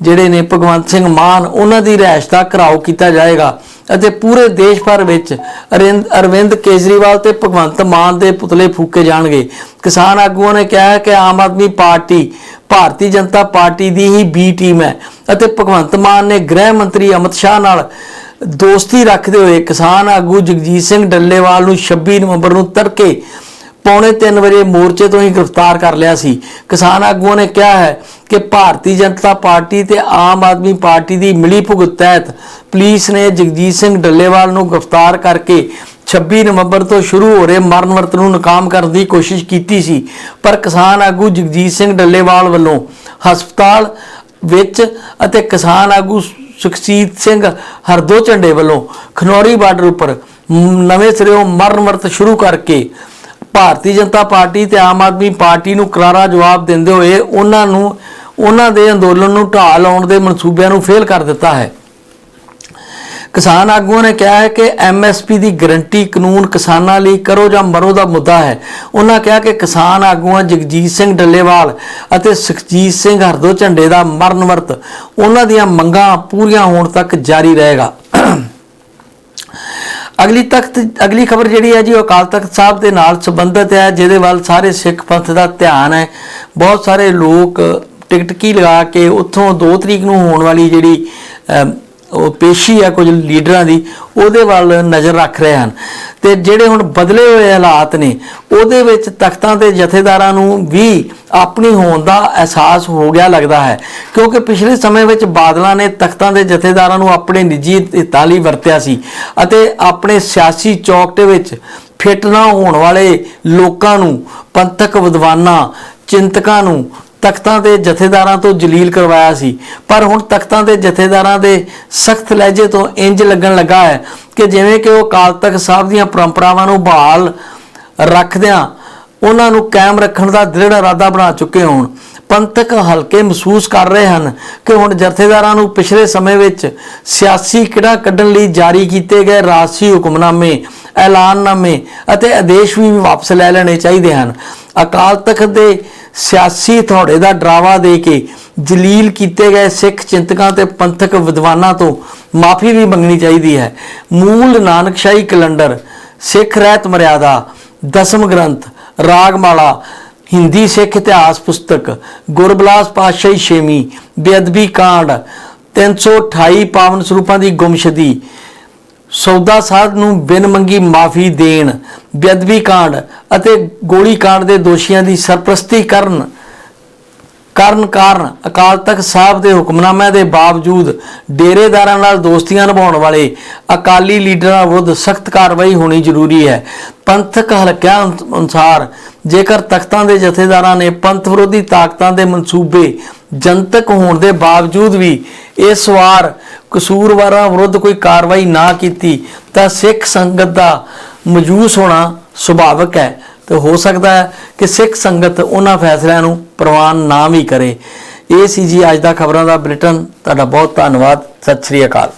[SPEAKER 1] ਜਿਹੜੇ ਨੇ ਭਗਵੰਤ ਸਿੰਘ ਮਾਨ, ਉਹਨਾਂ ਦੀ ਰਿਹਾਇਸ਼ ਦਾ ਘਰਾਓ ਕੀਤਾ ਜਾਏਗਾ ਅਤੇ ਪੂਰੇ ਦੇਸ਼ ਭਰ ਵਿੱਚ ਅਰਿੰਦ, ਅਰਵਿੰਦ ਕੇਜਰੀਵਾਲ ਤੇ ਭਗਵੰਤ ਮਾਨ ਦੇ ਪੁਤਲੇ ਫੂਕੇ ਜਾਣਗੇ। ਕਿਸਾਨ ਆਗੂਆਂ ਨੇ ਕਿਹਾ ਹੈ ਕਿ ਆਮ ਆਦਮੀ ਪਾਰਟੀ, ਭਾਰਤੀ ਜਨਤਾ ਪਾਰਟੀ ਦੀ ਹੀ ਬੀ ਟੀਮ ਹੈ ਅਤੇ ਭਗਵੰਤ ਮਾਨ ਨੇ ਗ੍ਰਹਿ ਮੰਤਰੀ ਅਮਿਤ ਸ਼ਾਹ ਨਾਲ ਦੋਸਤੀ ਰੱਖਦੇ ਹੋਏ ਕਿਸਾਨ ਆਗੂ ਜਗਜੀਤ ਸਿੰਘ ਡੱਲੇਵਾਲ ਨੂੰ 26 ਨਵੰਬਰ ਨੂੰ ਤੜਕੇ ਪੌਣੇ 3 ਵਜੇ ਮੋਰਚੇ ਤੋਂ ਹੀ ਗ੍ਰਿਫਤਾਰ ਕਰ ਲਿਆ ਸੀ। ਕਿਸਾਨ ਆਗੂਆਂ ਨੇ ਕਿਹਾ ਹੈ ਕਿ ਭਾਰਤੀ ਜਨਤਾ ਪਾਰਟੀ ਤੇ ਆਮ ਆਦਮੀ ਪਾਰਟੀ ਦੀ ਮਿਲੀ ਭੁਗਤ ਤਹਿਤ ਪੁਲਿਸ ਨੇ ਜਗਜੀਤ ਸਿੰਘ ਡੱਲੇਵਾਲ ਨੂੰ ਗ੍ਰਿਫਤਾਰ ਕਰਕੇ 26 ਨਵੰਬਰ ਤੋਂ ਸ਼ੁਰੂ ਹੋ ਰਹੇ ਮਰਨ ਵਰਤ ਨੂੰ ਨਾਕਾਮ ਕਰਨ ਦੀ ਕੋਸ਼ਿਸ਼ ਕੀਤੀ ਸੀ। ਪਰ ਕਿਸਾਨ ਆਗੂ ਜਗਜੀਤ ਸਿੰਘ ਡੱਲੇਵਾਲ ਵੱਲੋਂ ਹਸਪਤਾਲ ਵਿੱਚ ਅਤੇ ਕਿਸਾਨ ਆਗੂ ਸੁਖਸੀਤ ਸਿੰਘ ਹਰਦੋ ਝੰਡੇ ਵੱਲੋਂ ਖਨੌਰੀ ਬਾਰਡਰ ਉੱਪਰ ਨਵੇਂ ਸਿਰਿਓਂ ਮਰਨ ਵਰਤ ਸ਼ੁਰੂ ਕਰਕੇ ਭਾਰਤੀ ਜਨਤਾ ਪਾਰਟੀ ਤੇ ਆਮ ਆਦਮੀ ਪਾਰਟੀ ਨੂੰ ਕਰਾਰਾ ਜਵਾਬ ਦਿੰਦੇ ਹੋਏ ਉਹਨਾਂ ਨੂੰ, ਉਹਨਾਂ ਦੇ ਅੰਦੋਲਨ ਨੂੰ ਢਾਹ ਲਾਉਣ ਦੇ ਮਨਸੂਬਿਆਂ ਨੂੰ ਫੇਲ ਕਰ ਦਿੱਤਾ ਹੈ। ਕਿਸਾਨ ਆਗੂਆਂ ਨੇ ਕਿਹਾ ਹੈ ਕਿ ਐਮਐਸਪੀ ਦੀ ਗਰੰਟੀ ਕਾਨੂੰਨ ਕਿਸਾਨਾਂ ਲਈ ਕਰੋ ਜਾਂ ਮਰੋ ਦਾ ਮੁੱਦਾ ਹੈ। ਉਹਨਾਂ ਕਿਹਾ ਕਿ ਕਿਸਾਨ ਆਗੂਆਂ ਜਗਜੀਤ ਸਿੰਘ ਡੱਲੇਵਾਲ ਅਤੇ ਸੁਖਜੀਤ ਸਿੰਘ ਹਰਦੋ ਝੰਡੇ ਦਾ ਮਰਨ ਵਰਤ, ਉਹਨਾਂ ਦੀਆਂ ਮੰਗਾਂ ਪੂਰੀਆਂ ਹੋਣ ਤੱਕ ਜਾਰੀ ਰਹੇਗਾ। ਅਗਲੀ ਤਖਤ, ਅਗਲੀ ਖਬਰ ਜਿਹੜੀ ਹੈ ਜੀ, ਉਹ ਅਕਾਲ ਤਖਤ ਸਾਹਿਬ ਦੇ ਨਾਲ ਸੰਬੰਧਿਤ ਹੈ, ਜਿਹਦੇ ਵੱਲ ਸਾਰੇ ਸਿੱਖ ਪੰਥ ਦਾ ਧਿਆਨ ਹੈ। ਬਹੁਤ ਸਾਰੇ ਲੋਕ ਟਿਕਟਕੀ ਲਗਾ ਕੇ ਉੱਥੋਂ 2 ਤਰੀਕ ਨੂੰ ਹੋਣ ਵਾਲੀ ਜਿਹੜੀ ਉਹ ਪੇਸ਼ੀ ਹੈ ਕੁਝ ਲੀਡਰਾਂ ਦੀ, ਉਹਦੇ ਵੱਲ ਨਜ਼ਰ ਰੱਖ ਰਹੇ ਹਨ। ਤੇ ਜਿਹੜੇ ਹੁਣ ਬਦਲੇ ਹੋਏ ਹਾਲਾਤ ਨੇ, ਉਹਦੇ ਵਿੱਚ ਤਖਤਾਂ ਦੇ ਜਥੇਦਾਰਾਂ ਨੂੰ ਵੀ ਆਪਣੀ ਹੋਣ ਦਾ ਅਹਿਸਾਸ ਹੋ ਗਿਆ ਲੱਗਦਾ ਹੈ। ਕਿਉਂਕਿ ਪਿਛਲੇ ਸਮੇਂ ਵਿੱਚ ਬਾਦਲਾਂ ਨੇ ਤਖਤਾਂ ਦੇ ਜਥੇਦਾਰਾਂ ਨੂੰ ਆਪਣੇ ਨਿੱਜੀ ਹਿੱਤਾਂ ਲਈ ਵਰਤਿਆ ਸੀ ਅਤੇ ਆਪਣੇ ਸਿਆਸੀ ਚੌਕਟੇ ਵਿੱਚ ਫਿੱਟ ਨਾ ਹੋਣ ਵਾਲੇ ਲੋਕਾਂ ਨੂੰ, ਪੰਥਕ ਵਿਦਵਾਨਾਂ, ਚਿੰਤਕਾਂ ਨੂੰ ਤਖਤਾਂ ਦੇ ਜਥੇਦਾਰਾਂ ਤੋਂ ਜਲੀਲ ਕਰਵਾਇਆ ਸੀ। ਪਰ ਹੁਣ ਤਖਤਾਂ ਦੇ ਜਥੇਦਾਰਾਂ ਦੇ ਸਖਤ ਲਹਿਜੇ ਤੋਂ ਇੰਜ ਲੱਗਣ ਲੱਗਾ ਹੈ ਕਿ ਜਿਵੇਂ ਕਿ ਉਹ ਅਕਾਲ ਤਖਤ ਸਾਹਿਬ ਦੀਆਂ ਪਰੰਪਰਾਵਾਂ ਨੂੰ ਬਹਾਲ ਰੱਖਦਿਆਂ ਉਹਨਾਂ ਨੂੰ ਕਾਇਮ ਰੱਖਣ ਦਾ ਦ੍ਰਿੜ ਇਰਾਦਾ ਬਣਾ ਚੁੱਕੇ ਹੋਣ। ਪੰਥਕ ਹਲਕੇ ਮਹਿਸੂਸ ਕਰ ਰਹੇ ਹਨ ਕਿ ਹੁਣ ਜਥੇਦਾਰਾਂ ਨੂੰ ਪਿਛਲੇ ਸਮੇਂ ਵਿੱਚ ਸਿਆਸੀ ਕਿਹੜਾ ਕੱਢਣ ਲਈ ਜਾਰੀ ਕੀਤੇ ਗਏ ਰਾਜਸੀ ਹੁਕਮਨਾਮੇ, ਐਲਾਨਨਾਮੇ ਅਤੇ ਆਦੇਸ਼ ਵੀ ਵਾਪਸ ਲੈ ਲੈਣੇ ਚਾਹੀਦੇ ਹਨ। ਅਕਾਲ ਤਖਤ ਦੇ ਸਿਆਸੀ ਥੋੜੇ ਦਾ ਡਰਾਵਾ ਦੇ ਕੇ ਜਲੀਲ ਕੀਤੇ ਗਏ ਸਿੱਖ ਚਿੰਤਕਾਂ ਤੇ ਪੰਥਕ ਵਿਦਵਾਨਾਂ ਤੋਂ ਮਾਫੀ ਵੀ ਮੰਗਣੀ ਚਾਹੀਦੀ ਹੈ। ਮੂਲ ਨਾਨਕਸ਼ਾਹੀ ਕੈਲੰਡਰ, ਸਿੱਖ ਰਹਿਤ ਮਰਿਆਦਾ, ਦਸਮ ਗ੍ਰੰਥ, ਰਾਗਮਾਲਾ, ਹਿੰਦੀ ਸਿੱਖ ਇਤਿਹਾਸ ਪੁਸਤਕ, ਗੁਰਬਲਾਸ ਪਾਤਸ਼ਾਹੀ ਛੇਵੀਂ, ਬੇਅਦਬੀ ਕਾਂਡ 328 ਪਾਵਨ ਸਰੂਪਾਂ ਦੀ ਗੁੰਮਸ਼ਦੀ ਸੌਦਾ ਸਾਧ ਨੂੰ ਬਿਨ ਮੰਗੀ ਮਾਫੀ ਦੇਣ, ਬੇਅਦਬੀ ਕਾਂਡ ਅਤੇ ਗੋਲੀ ਕਾਂਡ ਦੇ ਦੋਸ਼ੀਆਂ ਦੀ ਸਰਪ੍ਰਸਤੀ ਕਰਨ ਕਰਨ ਕਾਰਨ ਅਕਾਲ ਤਖਤ ਸਾਹਿਬ ਦੇ ਹੁਕਮਨਾਮਿਆਂ ਦੇ ਬਾਵਜੂਦ ਡੇਰੇਦਾਰਾਂ ਨਾਲ ਦੋਸਤੀਆਂ ਨਿਭਾਉਣ ਵਾਲੇ ਅਕਾਲੀ ਲੀਡਰਾਂ ਵਿਰੁੱਧ ਸਖਤ ਕਾਰਵਾਈ ਹੋਣੀ ਜ਼ਰੂਰੀ ਹੈ। ਪੰਥਕ ਹਲਕਿਆਂ ਅਨੁਸਾਰ ਜੇਕਰ ਤਖਤਾਂ ਦੇ ਜਥੇਦਾਰਾਂ ਨੇ ਪੰਥ ਵਿਰੋਧੀ ਤਾਕਤਾਂ ਦੇ ਮਨਸੂਬੇ ਜਨਤਕ ਹੋਣ ਦੇ ਬਾਵਜੂਦ ਵੀ ਇਸ ਵਾਰ ਕਸੂਰਵਾਰਾਂ ਵਿਰੁੱਧ ਕੋਈ ਕਾਰਵਾਈ ਨਾ ਕੀਤੀ, ਤਾਂ ਸਿੱਖ ਸੰਗਤ ਦਾ ਮਜੂਸ ਹੋਣਾ ਸੁਭਾਵਿਕ ਹੈ। ਤੇ ਹੋ ਸਕਦਾ ਹੈ ਕਿ ਸਿੱਖ ਸੰਗਤ ਉਹਨਾਂ ਫੈਸਲਿਆਂ ਨੂੰ ਪ੍ਰਵਾਨ ਨਾ ਵੀ ਕਰੇ। ਇਹ ਸੀ ਜੀ ਅੱਜ ਦਾ ਖਬਰਾਂ ਦਾ ਬੁਲੇਟਿਨ। ਤੁਹਾਡਾ ਬਹੁਤ ਧੰਨਵਾਦ। ਸਤਿ ਸ੍ਰੀ ਅਕਾਲ।